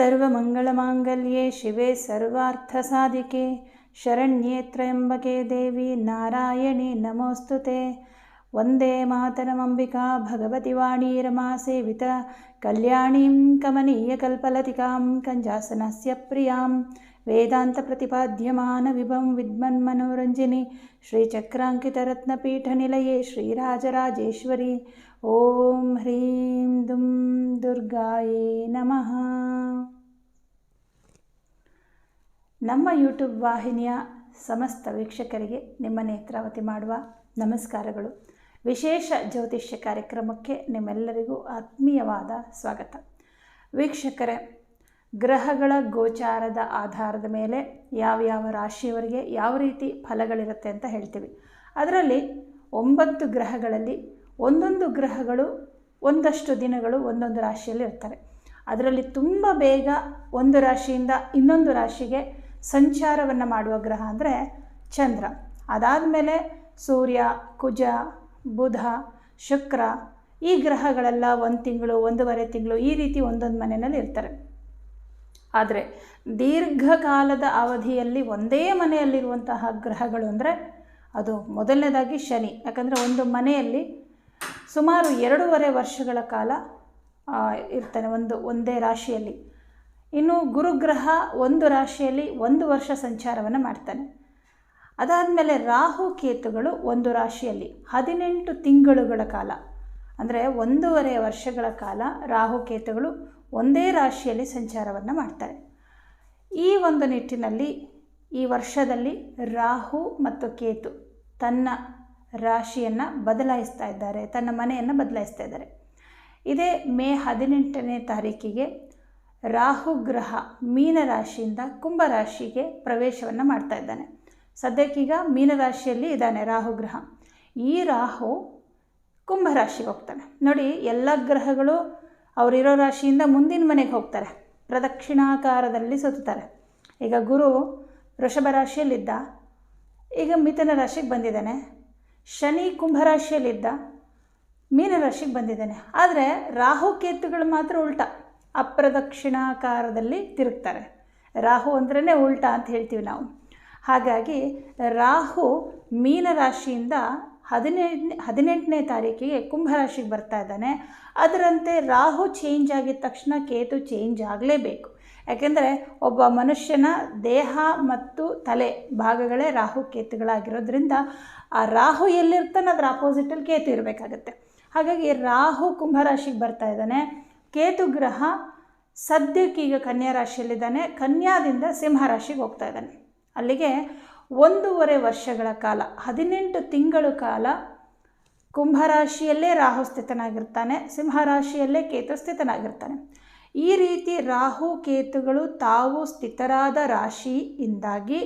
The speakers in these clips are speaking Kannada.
सर्वमङ्गलमाङ्गल्ये शिवे सर्वार्थसाधिके शरण्ये त्र्यम्बके देवी नारायणी नमोऽस्तु ते। वन्दे मातरमम्बिका भगवति वाणी रमा सेविता कल्याणीं कमनीयकल्पलतिकां कञ्जासनस्य प्रियां वेदान्तप्रतिपाद्यमानविभं विद्मन्मनोरञ्जिनी श्रीचक्राङ्कितरत्नपीठनिलये श्रीराजराजेश्वरी ಓಂ ಹ್ರೀಂ ದುಂ ದುರ್ಗಾಯೇ ನಮಃ ನಮ್ಮ ಯೂಟ್ಯೂಬ್ ವಾಹಿನಿಯ ಸಮಸ್ತ ವೀಕ್ಷಕರಿಗೆ ನಿಮ್ಮ ನೇತ್ರಾವತಿ ಮಾಡುವ ನಮಸ್ಕಾರಗಳು. ವಿಶೇಷ ಜ್ಯೋತಿಷ್ಯ ಕಾರ್ಯಕ್ರಮಕ್ಕೆ ನಿಮ್ಮೆಲ್ಲರಿಗೂ ಆತ್ಮೀಯವಾದ ಸ್ವಾಗತ. ವೀಕ್ಷಕರೇ, ಗ್ರಹಗಳ ಗೋಚಾರದ ಆಧಾರದ ಮೇಲೆ ಯಾವ ಯಾವ ರಾಶಿಯವರಿಗೆ ಯಾವ ರೀತಿ ಫಲಗಳಿರುತ್ತೆ ಅಂತ ಹೇಳ್ತೀವಿ. ಅದರಲ್ಲಿ ಒಂಬತ್ತು ಗ್ರಹಗಳಲ್ಲಿ ಒಂದೊಂದು ಗ್ರಹಗಳು, ಒಂದಷ್ಟು ದಿನಗಳು ಒಂದೊಂದು ರಾಶಿಯಲ್ಲಿ ಇರ್ತಾರೆ. ಅದರಲ್ಲಿ ತುಂಬ ಬೇಗ ಒಂದು ರಾಶಿಯಿಂದ ಇನ್ನೊಂದು ರಾಶಿಗೆ ಸಂಚಾರವನ್ನು ಮಾಡುವ ಗ್ರಹ ಅಂದರೆ ಚಂದ್ರ. ಅದಾದ ಮೇಲೆ ಸೂರ್ಯ, ಕುಜ, ಬುಧ, ಶುಕ್ರ ಈ ಗ್ರಹಗಳೆಲ್ಲ ಒಂದು ತಿಂಗಳು, ಒಂದೂವರೆ ತಿಂಗಳು ಈ ರೀತಿ ಒಂದೊಂದು ಮನೆಯಲ್ಲಿ ಇರ್ತಾರೆ. ಆದರೆ ದೀರ್ಘಕಾಲದ ಅವಧಿಯಲ್ಲಿ ಒಂದೇ ಮನೆಯಲ್ಲಿರುವಂತಹ ಗ್ರಹಗಳು ಅಂದರೆ ಅದು ಮೊದಲನೇದಾಗಿ ಶನಿ. ಯಾಕಂದರೆ ಒಂದು ಮನೆಯಲ್ಲಿ ಸುಮಾರು ಎರಡೂವರೆ ವರ್ಷಗಳ ಕಾಲ ಇರ್ತಾನೆ ಒಂದು, ಒಂದೇ ರಾಶಿಯಲ್ಲಿ. ಇನ್ನು ಗುರುಗ್ರಹ ಒಂದು ರಾಶಿಯಲ್ಲಿ ಒಂದು ವರ್ಷ ಸಂಚಾರವನ್ನು ಮಾಡ್ತಾನೆ. ಅದಾದಮೇಲೆ ರಾಹು ಕೇತುಗಳು ಒಂದು ರಾಶಿಯಲ್ಲಿ, ಹದಿನೆಂಟು ತಿಂಗಳುಗಳ ಕಾಲ. ಅಂದರೆ ಒಂದೂವರೆ ವರ್ಷಗಳ ಕಾಲ ರಾಹು ಕೇತುಗಳು ಒಂದೇ ರಾಶಿಯಲ್ಲಿ ಸಂಚಾರವನ್ನು ಮಾಡ್ತಾರೆ. ಈ ಒಂದು ನಿಟ್ಟಿನಲ್ಲಿ ಈ ವರ್ಷದಲ್ಲಿ ರಾಹು ಮತ್ತು ಕೇತು ತನ್ನ ರಾಶಿಯನ್ನು ಬದಲಾಯಿಸ್ತಾ ಇದ್ದಾರೆ, ತನ್ನ ಮನೆಯನ್ನು ಬದಲಾಯಿಸ್ತಾ ಇದ್ದಾರೆ. ಇದೇ ಮೇ ಹದಿನೆಂಟನೇ ತಾರೀಕಿಗೆ ರಾಹು ಗ್ರಹ ಮೀನರಾಶಿಯಿಂದ ಕುಂಭರಾಶಿಗೆ ಪ್ರವೇಶವನ್ನು ಮಾಡ್ತಾ ಇದ್ದಾನೆ. ಸದ್ಯಕ್ಕೀಗ ಮೀನರಾಶಿಯಲ್ಲಿ ಇದ್ದಾನೆ ರಾಹು ಗ್ರಹ. ಈ ರಾಹು ಕುಂಭರಾಶಿಗೆ ಹೋಗ್ತಾನೆ. ನೋಡಿ, ಎಲ್ಲ ಗ್ರಹಗಳು ಅವರಿರೋ ರಾಶಿಯಿಂದ ಮುಂದಿನ ಮನೆಗೆ ಹೋಗ್ತಾರೆ. ಪ್ರದಕ್ಷಿಣಾಕಾರದಲ್ಲಿ ಸುತ್ತಾರೆ ಈಗ ಗುರು ವೃಷಭ ರಾಶಿಯಲ್ಲಿದ್ದ, ಈಗ ಮಿಥುನ ರಾಶಿಗೆ ಬಂದಿದ್ದಾನೆ. ಶನಿ ಕುಂಭರಾಶಿಯಲ್ಲಿದ್ದ ಮೀನರಾಶಿಗೆ ಬಂದಿದ್ದಾನೆ. ಆದರೆ ರಾಹು ಕೇತುಗಳು ಮಾತ್ರ ಉಲ್ಟ, ಅಪ್ರದಕ್ಷಿಣಾಕಾರದಲ್ಲಿ ತಿರುಗ್ತಾರೆ. ರಾಹು ಅಂದ್ರೇ ಉಲ್ಟ ಅಂತ ಹೇಳ್ತೀವಿ ನಾವು. ಹಾಗಾಗಿ ರಾಹು ಮೀನರಾಶಿಯಿಂದ ಹದಿನೆಂಟನೇ ಹದಿನೆಂಟನೇ ತಾರೀಕಿಗೆ ಕುಂಭರಾಶಿಗೆ ಬರ್ತಾ ಇದ್ದಾನೆ. ಅದರಂತೆ ರಾಹು ಚೇಂಜ್ ಆಗಿದ ತಕ್ಷಣ ಕೇತು ಚೇಂಜ್ ಆಗಲೇಬೇಕು. ಯಾಕೆಂದರೆ ಒಬ್ಬ ಮನುಷ್ಯನ ದೇಹ ಮತ್ತು ತಲೆ ಭಾಗಗಳೇ ರಾಹು ಕೇತುಗಳಾಗಿರೋದ್ರಿಂದ ಆ ರಾಹು ಎಲ್ಲಿರ್ತಾನೆ ಅದರ ಅಪೋಸಿಟಲ್ಲಿ ಕೇತು ಇರಬೇಕಾಗತ್ತೆ. ಹಾಗಾಗಿ ರಾಹು ಕುಂಭರಾಶಿಗೆ ಬರ್ತಾ ಇದ್ದಾನೆ. ಕೇತು ಗ್ರಹ ಸದ್ಯಕ್ಕೀಗ ಕನ್ಯಾ ರಾಶಿಯಲ್ಲಿದ್ದಾನೆ. ಕನ್ಯಾದಿಂದ ಸಿಂಹರಾಶಿಗೆ ಹೋಗ್ತಾ ಇದ್ದಾನೆ. ಅಲ್ಲಿಗೆ ಒಂದೂವರೆ ವರ್ಷಗಳ ಕಾಲ, ಹದಿನೆಂಟು ತಿಂಗಳು ಕಾಲ ಕುಂಭರಾಶಿಯಲ್ಲೇ ರಾಹು ಸ್ಥಿತನಾಗಿರ್ತಾನೆ. ಸಿಂಹರಾಶಿಯಲ್ಲೇ ಕೇತು ಸ್ಥಿತನಾಗಿರ್ತಾನೆ. ಈ ರೀತಿ ರಾಹು ಕೇತುಗಳು ತಾವು ಸ್ಥಿತರಾದ ರಾಶಿಯಿಂದಾಗಿ,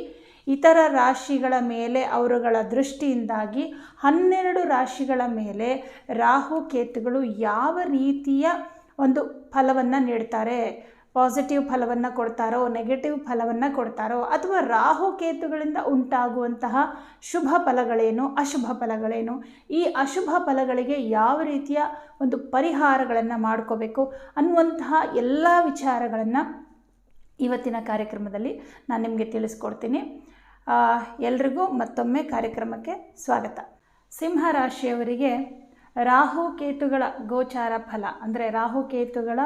ಇತರ ರಾಶಿಗಳ ಮೇಲೆ ಅವರುಗಳ ದೃಷ್ಟಿಯಿಂದಾಗಿ, ಹನ್ನೆರಡು ರಾಶಿಗಳ ಮೇಲೆ ರಾಹು ಕೇತುಗಳು ಯಾವ ರೀತಿಯ ಒಂದು ಫಲವನ್ನು ನೀಡ್ತಾರೆ? ಪಾಸಿಟಿವ್ ಫಲವನ್ನು ಕೊಡ್ತಾರೋ ನೆಗೆಟಿವ್ ಫಲವನ್ನು ಕೊಡ್ತಾರೋ ಅಥವಾ ರಾಹು ಕೇತುಗಳಿಂದ ಉಂಟಾಗುವಂತಹ ಶುಭ ಫಲಗಳೇನು, ಅಶುಭ ಫಲಗಳೇನು, ಈ ಅಶುಭ ಫಲಗಳಿಗೆ ಯಾವ ರೀತಿಯ ಒಂದು ಪರಿಹಾರಗಳನ್ನು ಮಾಡ್ಕೋಬೇಕು ಅನ್ನುವಂತಹ ಎಲ್ಲ ವಿಚಾರಗಳನ್ನು ಇವತ್ತಿನ ಕಾರ್ಯಕ್ರಮದಲ್ಲಿ ನಾನು ನಿಮಗೆ ತಿಳಿಸ್ಕೊಡ್ತೀನಿ. ಎಲ್ರಿಗೂ ಮತ್ತೊಮ್ಮೆ ಕಾರ್ಯಕ್ರಮಕ್ಕೆ ಸ್ವಾಗತ. ಸಿಂಹ ರಾಶಿಯವರಿಗೆ ರಾಹು ಕೇತುಗಳ ಗೋಚಾರ ಫಲ, ಅಂದರೆ ರಾಹು ಕೇತುಗಳ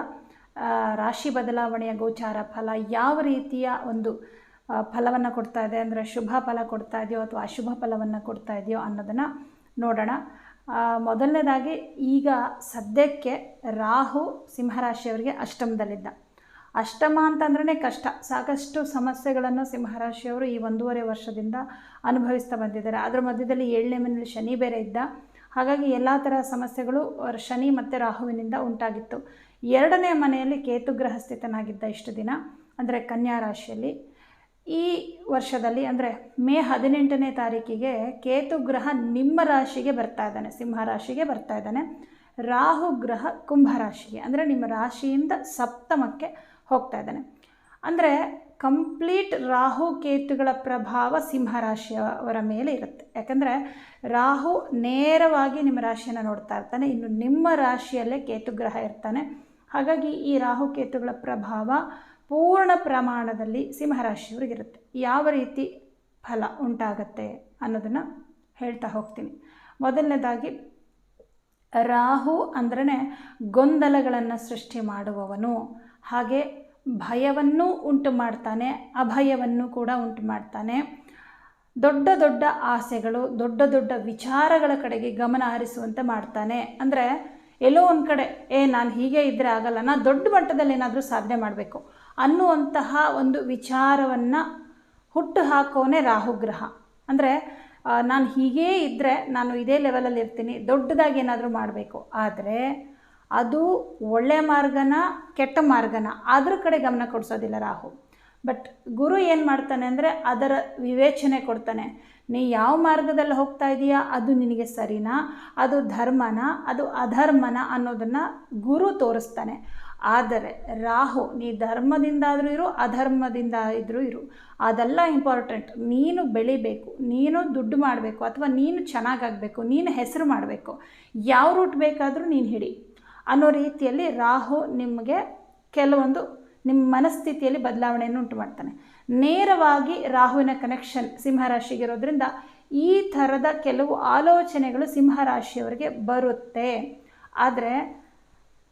ರಾಶಿ ಬದಲಾವಣೆಯ ಗೋಚಾರ ಫಲ ಯಾವ ರೀತಿಯ ಒಂದು ಫಲವನ್ನು ಕೊಡ್ತಾ ಇದೆ? ಅಂದರೆ ಶುಭ ಫಲ ಕೊಡ್ತಾ ಇದೆಯೋ ಅಥವಾ ಅಶುಭ ಫಲವನ್ನು ಕೊಡ್ತಾ ಇದೆಯೋ ಅನ್ನೋದನ್ನು ನೋಡೋಣ. ಮೊದಲನೇದಾಗಿ ಈಗ ಸದ್ಯಕ್ಕೆ ರಾಹು ಸಿಂಹರಾಶಿಯವರಿಗೆ ಅಷ್ಟಮದಲ್ಲಿದ್ದ. ಅಷ್ಟಮ ಅಂತಂದ್ರೇ ಕಷ್ಟ. ಸಾಕಷ್ಟು ಸಮಸ್ಯೆಗಳನ್ನು ಸಿಂಹರಾಶಿಯವರು ಈ ಒಂದೂವರೆ ವರ್ಷದಿಂದ ಅನುಭವಿಸ್ತಾ ಬಂದಿದ್ದಾರೆ. ಅದರ ಮಧ್ಯದಲ್ಲಿ ಏಳನೇ ಮನೆಯಲ್ಲಿ ಶನಿ ಬೇರೆ ಇದ್ದ. ಹಾಗಾಗಿ ಎಲ್ಲ ಥರ ಸಮಸ್ಯೆಗಳು ಶನಿ ಮತ್ತು ರಾಹುವಿನಿಂದ ಉಂಟಾಗಿತ್ತು. ಎರಡನೇ ಮನೆಯಲ್ಲಿ ಕೇತುಗ್ರಹ ಸ್ಥಿತನಾಗಿದ್ದ ಇಷ್ಟು ದಿನ, ಅಂದರೆ ಕನ್ಯಾ ರಾಶಿಯಲ್ಲಿ, ಈ ವರ್ಷದಲ್ಲಿ, ಅಂದರೆ ಮೇ ಹದಿನೆಂಟನೇ ತಾರೀಕಿಗೆ ಕೇತುಗ್ರಹ ನಿಮ್ಮ ರಾಶಿಗೆ ಬರ್ತಾ ಇದ್ದಾನೆ, ಸಿಂಹ ರಾಶಿಗೆ ಬರ್ತಾ ಇದ್ದಾನೆ. ರಾಹು ಗ್ರಹ ಕುಂಭ ರಾಶಿಗೆ, ಅಂದರೆ ನಿಮ್ಮ ರಾಶಿಯಿಂದ ಸಪ್ತಮಕ್ಕೆ ಹೋಗ್ತಾ ಇದ್ದಾನೆ. ಅಂದರೆ ಕಂಪ್ಲೀಟ್ ರಾಹು ಕೇತುಗಳ ಪ್ರಭಾವ ಸಿಂಹರಾಶಿಯವರ ಮೇಲೆ ಇರುತ್ತೆ. ಯಾಕಂದರೆ ರಾಹು ನೇರವಾಗಿ ನಿಮ್ಮ ರಾಶಿಯನ್ನು ನೋಡ್ತಾ ಇರ್ತಾನೆ, ಇನ್ನು ನಿಮ್ಮ ರಾಶಿಯಲ್ಲೇ ಕೇತುಗ್ರಹ ಇರ್ತಾನೆ. ಹಾಗಾಗಿ ಈ ರಾಹುಕೇತುಗಳ ಪ್ರಭಾವ ಪೂರ್ಣ ಪ್ರಮಾಣದಲ್ಲಿ ಸಿಂಹರಾಶಿಯವರಿಗಿರುತ್ತೆ. ಯಾವ ರೀತಿ ಫಲ ಉಂಟಾಗತ್ತೆ ಅನ್ನೋದನ್ನು ಹೇಳ್ತಾ ಹೋಗ್ತೀನಿ. ಮೊದಲನೇದಾಗಿ, ರಾಹು ಅಂದ್ರೆ ಗೊಂದಲಗಳನ್ನು ಸೃಷ್ಟಿ ಮಾಡುವವನು. ಹಾಗೆ ಭಯವನ್ನು ಉಂಟು ಮಾಡ್ತಾನೆ, ಅಭಯವನ್ನು ಕೂಡ ಉಂಟು ಮಾಡ್ತಾನೆ. ದೊಡ್ಡ ದೊಡ್ಡ ಆಸೆಗಳು, ದೊಡ್ಡ ದೊಡ್ಡ ವಿಚಾರಗಳ ಕಡೆಗೆ ಗಮನ ಹರಿಸುವಂತೆ ಮಾಡ್ತಾನೆ. ಅಂದರೆ ಎಲ್ಲೋ ಒಂದು ಕಡೆ, ಏ, ನಾನು ಹೀಗೆ ಇದ್ದರೆ ಆಗಲ್ಲ ನಾನು ದೊಡ್ಡ ಮಟ್ಟದಲ್ಲಿ ಏನಾದರೂ ಸಾಧನೆ ಮಾಡಬೇಕು ಅನ್ನುವಂತಹ ಒಂದು ವಿಚಾರವನ್ನು ಹುಟ್ಟು ಹಾಕೋನೇ ರಾಹುಗ್ರಹ. ಅಂದರೆ ನಾನು ಹೀಗೇ ಇದ್ದರೆ ನಾನು ಇದೇ ಲೆವೆಲಲ್ಲಿ ಇರ್ತೀನಿ, ದೊಡ್ಡದಾಗಿ ಏನಾದರೂ ಮಾಡಬೇಕು. ಆದರೆ, ಅದು ಒಳ್ಳೆಯ ಮಾರ್ಗನ ಕೆಟ್ಟ ಮಾರ್ಗನ ಅದ್ರ ಕಡೆ ಗಮನ ಕೊಡಿಸೋದಿಲ್ಲ ರಾಹು. ಬಟ್ ಗುರು ಏನು ಮಾಡ್ತಾನೆ ಅಂದರೆ ಅದರ ವಿವೇಚನೆ ಕೊಡ್ತಾನೆ. ನೀ ಯಾವ ಮಾರ್ಗದಲ್ಲಿ ಹೋಗ್ತಾ ಇದೀಯಾ? ಅದು ನಿನಗೆ ಸರಿನಾ? ಅದು ಧರ್ಮನ? ಅದು ಅಧರ್ಮನ ಅನ್ನೋದನ್ನು ಗುರು ತೋರಿಸ್ತಾನೆ. ಆದರೆ ರಾಹು, ನೀ ಧರ್ಮದಿಂದಾದರೂ ಇರು, ಅಧರ್ಮದಿಂದ ಇದ್ರೂ ಇರು. ಅದೆಲ್ಲ ಇಂಪಾರ್ಟೆಂಟ್ ನೀನು ಬೆಳಿಬೇಕು, ನೀನು ದುಡ್ಡು ಮಾಡಬೇಕು, ಅಥವಾ ನೀನು ಚೆನ್ನಾಗಾಗಬೇಕು, ನೀನು ಹೆಸರು ಮಾಡಬೇಕು. ಯಾವ ರೂಟ್ ಬೇಕಾದರೂ ನೀನು ಹಿಡಿ. ಅನ್ನೋ ರೀತಿಯಲ್ಲಿ ರಾಹು ನಿಮಗೆ ಕೆಲವೊಂದು, ನಿಮ್ಮ ಮನಸ್ಥಿತಿಯಲ್ಲಿ ಬದಲಾವಣೆಯನ್ನು ಉಂಟು ಮಾಡ್ತಾನೆ ನೇರವಾಗಿ ರಾಹುವಿನ ಕನೆಕ್ಷನ್ ಸಿಂಹರಾಶಿಗಿರೋದ್ರಿಂದ ಈ ಥರದ ಕೆಲವು ಆಲೋಚನೆಗಳು ಸಿಂಹರಾಶಿಯವರಿಗೆ ಬರುತ್ತೆ. ಆದರೆ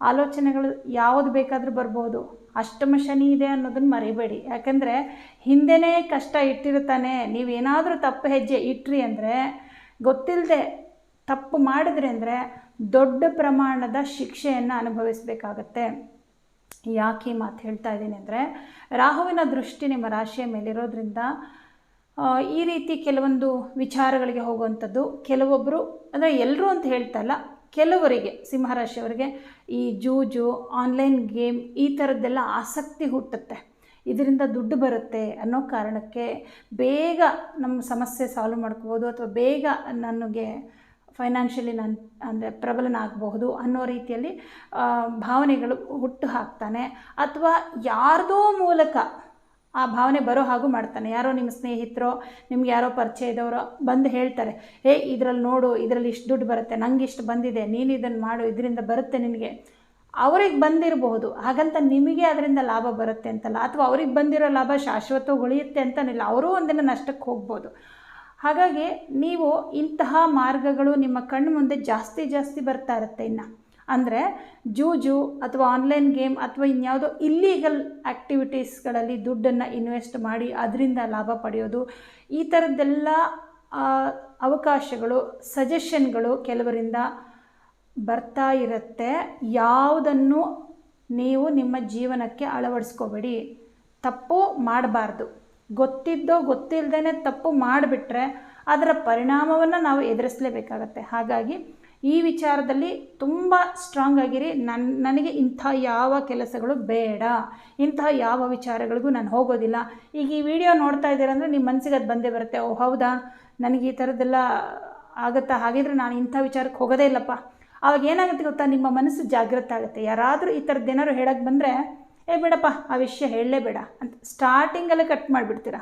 ಆಲೋಚನೆಗಳು ಯಾವುದು ಬೇಕಾದರೂ ಬರ್ಬೋದು. ಅಷ್ಟಮ ಶನಿ ಇದೆ ಅನ್ನೋದನ್ನು ಮರಿಬೇಡಿ. ಯಾಕಂದರೆ ಹಿಂದೆನೇ ಕಷ್ಟ ಇಟ್ಟಿರ್ತಾನೆ. ನೀವೇನಾದರೂ ತಪ್ಪು ಹೆಜ್ಜೆ ಇಟ್ರಿ ಅಂದರೆ ಗೊತ್ತಿಲ್ಲದೆ ತಪ್ಪು ಮಾಡಿದ್ರಿ ಅಂದರೆ ದೊಡ್ಡ ಪ್ರಮಾಣದ ಶಿಕ್ಷೆಯನ್ನು ಅನುಭವಿಸಬೇಕಾಗತ್ತೆ. ಯಾಕೆ ಮಾತು ಹೇಳ್ತಾ ಇದ್ದೀನಿ ಅಂದರೆ, ರಾಹುವಿನ ದೃಷ್ಟಿ ನಿಮ್ಮ ರಾಶಿಯ ಮೇಲಿರೋದ್ರಿಂದ ಈ ರೀತಿ ಕೆಲವೊಂದು ವಿಚಾರಗಳಿಗೆ ಹೋಗುವಂಥದ್ದು ಕೆಲವೊಬ್ಬರು ಅಂದರೆ ಎಲ್ಲರೂ ಅಂತ ಹೇಳ್ತಾ ಇಲ್ಲ, ಕೆಲವರಿಗೆ ಸಿಂಹರಾಶಿಯವರಿಗೆ ಈ ಜೂಜು ಆನ್ಲೈನ್ ಗೇಮ್ ಈ ಥರದ್ದೆಲ್ಲ ಆಸಕ್ತಿ ಹುಟ್ಟುತ್ತೆ. ಇದರಿಂದ ದುಡ್ಡು ಬರುತ್ತೆ ಅನ್ನೋ ಕಾರಣಕ್ಕೆ ಬೇಗ ನಮ್ಮ ಸಮಸ್ಯೆ ಸಾಲ್ವ್ ಮಾಡ್ಕೋಬೋದು, ಅಥವಾ ಬೇಗ ನನಗೆ ಫೈನಾನ್ಷಿಯಲಿ ನಾನು, ಅಂದರೆ ಪ್ರಬಲನಾಗಬಹುದು ಅನ್ನೋ ರೀತಿಯಲ್ಲಿ ಭಾವನೆಗಳು ಹುಟ್ಟು ಹಾಕ್ತಾನೆ. ಅಥವಾ ಯಾರದೋ ಮೂಲಕ ಆ ಭಾವನೆ ಬರೋ ಹಾಗೂ ಮಾಡ್ತಾನೆ. ಯಾರೋ ನಿಮ್ಮ ಸ್ನೇಹಿತರೋ, ನಿಮ್ಗೆ ಯಾರೋ ಪರಿಚಯದವರೋ ಬಂದು ಹೇಳ್ತಾರೆ, ಏ, ಇದರಲ್ಲಿ ನೋಡು, ಇದರಲ್ಲಿ ಇಷ್ಟು ದುಡ್ಡು ಬರುತ್ತೆ, ನಂಗೆ ಇಷ್ಟು ಬಂದಿದೆ, ನೀನು ಇದನ್ನು ಮಾಡು, ಇದರಿಂದ ಬರುತ್ತೆ ನಿನಗೆ. ಅವ್ರಿಗೆ ಬಂದಿರಬಹುದು. ಹಾಗಂತ ನಿಮಗೆ ಅದರಿಂದ ಲಾಭ ಬರುತ್ತೆ ಅಂತಲ್ಲ, ಅಥವಾ ಅವ್ರಿಗೆ ಬಂದಿರೋ ಲಾಭ ಶಾಶ್ವತ ಉಳಿಯುತ್ತೆ ಅಂತನಿಲ್ಲ, ಅವರೂ ಒಂದಿನ ನಷ್ಟಕ್ಕೆ ಹೋಗ್ಬೋದು. ಹಾಗಾಗಿ ನೀವು ಇಂತಹ ಮಾರ್ಗಗಳು ನಿಮ್ಮ ಕಣ್ಣು ಮುಂದೆ ಜಾಸ್ತಿ ಜಾಸ್ತಿ ಬರ್ತಾ ಇರುತ್ತೆ ಇನ್ನು. ಅಂದರೆ ಜೂಜು ಅಥವಾ ಆನ್ಲೈನ್ ಗೇಮ್ ಅಥವಾ ಇನ್ಯಾವುದೋ ಇಲ್ಲೀಗಲ್ ಆ್ಯಕ್ಟಿವಿಟೀಸ್ಗಳಲ್ಲಿ ದುಡ್ಡನ್ನು ಇನ್ವೆಸ್ಟ್ ಮಾಡಿ ಅದರಿಂದ ಲಾಭ ಪಡೆಯೋದು, ಈ ಥರದ್ದೆಲ್ಲ ಅವಕಾಶಗಳು ಸಜೆಷನ್ಗಳು ಕೆಲವರಿಂದ ಬರ್ತಾ ಇರುತ್ತೆ. ಯಾವುದನ್ನು ನೀವು ನಿಮ್ಮ ಜೀವನಕ್ಕೆ ಅಳವಡಿಸ್ಕೋಬೇಡಿ. ತಪ್ಪು ಮಾಡಬಾರ್ದು. ಗೊತ್ತಿದ್ದೋ ಗೊತ್ತಿಲ್ಲದೇ ತಪ್ಪು ಮಾಡಿಬಿಟ್ರೆ ಅದರ ಪರಿಣಾಮವನ್ನು ನಾವು ಎದುರಿಸಲೇಬೇಕಾಗತ್ತೆ. ಹಾಗಾಗಿ ಈ ವಿಚಾರದಲ್ಲಿ ತುಂಬ ಸ್ಟ್ರಾಂಗ್ ಆಗಿರಿ. ನನ್ನ ನನಗೆ ಇಂಥ ಯಾವ ಕೆಲಸಗಳು ಬೇಡ. ಇಂತಹ ಯಾವ ವಿಚಾರಗಳಿಗೂ ನಾನು ಹೋಗೋದಿಲ್ಲ. ಈಗ ಈ ವಿಡಿಯೋ ನೋಡ್ತಾ ಇದ್ದೀರಂದರೆ ನಿಮ್ಮ ಮನಸ್ಸಿಗೆ ಅದು ಬಂದೇ ಬರುತ್ತೆ. ಓ ಹೌದಾ? ನನಗೆ ಈ ಥರದ್ದೆಲ್ಲ ಆಗುತ್ತಾ? ಹಾಗಿದ್ರೆ ನಾನು ಇಂಥ ವಿಚಾರಕ್ಕೆ ಹೋಗೋದೇ ಇಲ್ಲಪ್ಪ. ಆವಾಗ ಏನಾಗುತ್ತೆ ಗೊತ್ತಾ? ನಿಮ್ಮ ಮನಸ್ಸು ಜಾಗೃತ ಆಗುತ್ತೆ. ಯಾರಾದರೂ ಈ ಥರದ್ದು ಏನಾದ್ರು ಹೇಳಕ್ಕೆ ಬಂದರೆ ಏ ಬೇಡಪ್ಪ, ಆ ವಿಷಯ ಹೇಳಲೇಬೇಡ ಅಂತ ಸ್ಟಾರ್ಟಿಂಗಲ್ಲೇ ಕಟ್ ಮಾಡಿಬಿಡ್ತೀರಾ?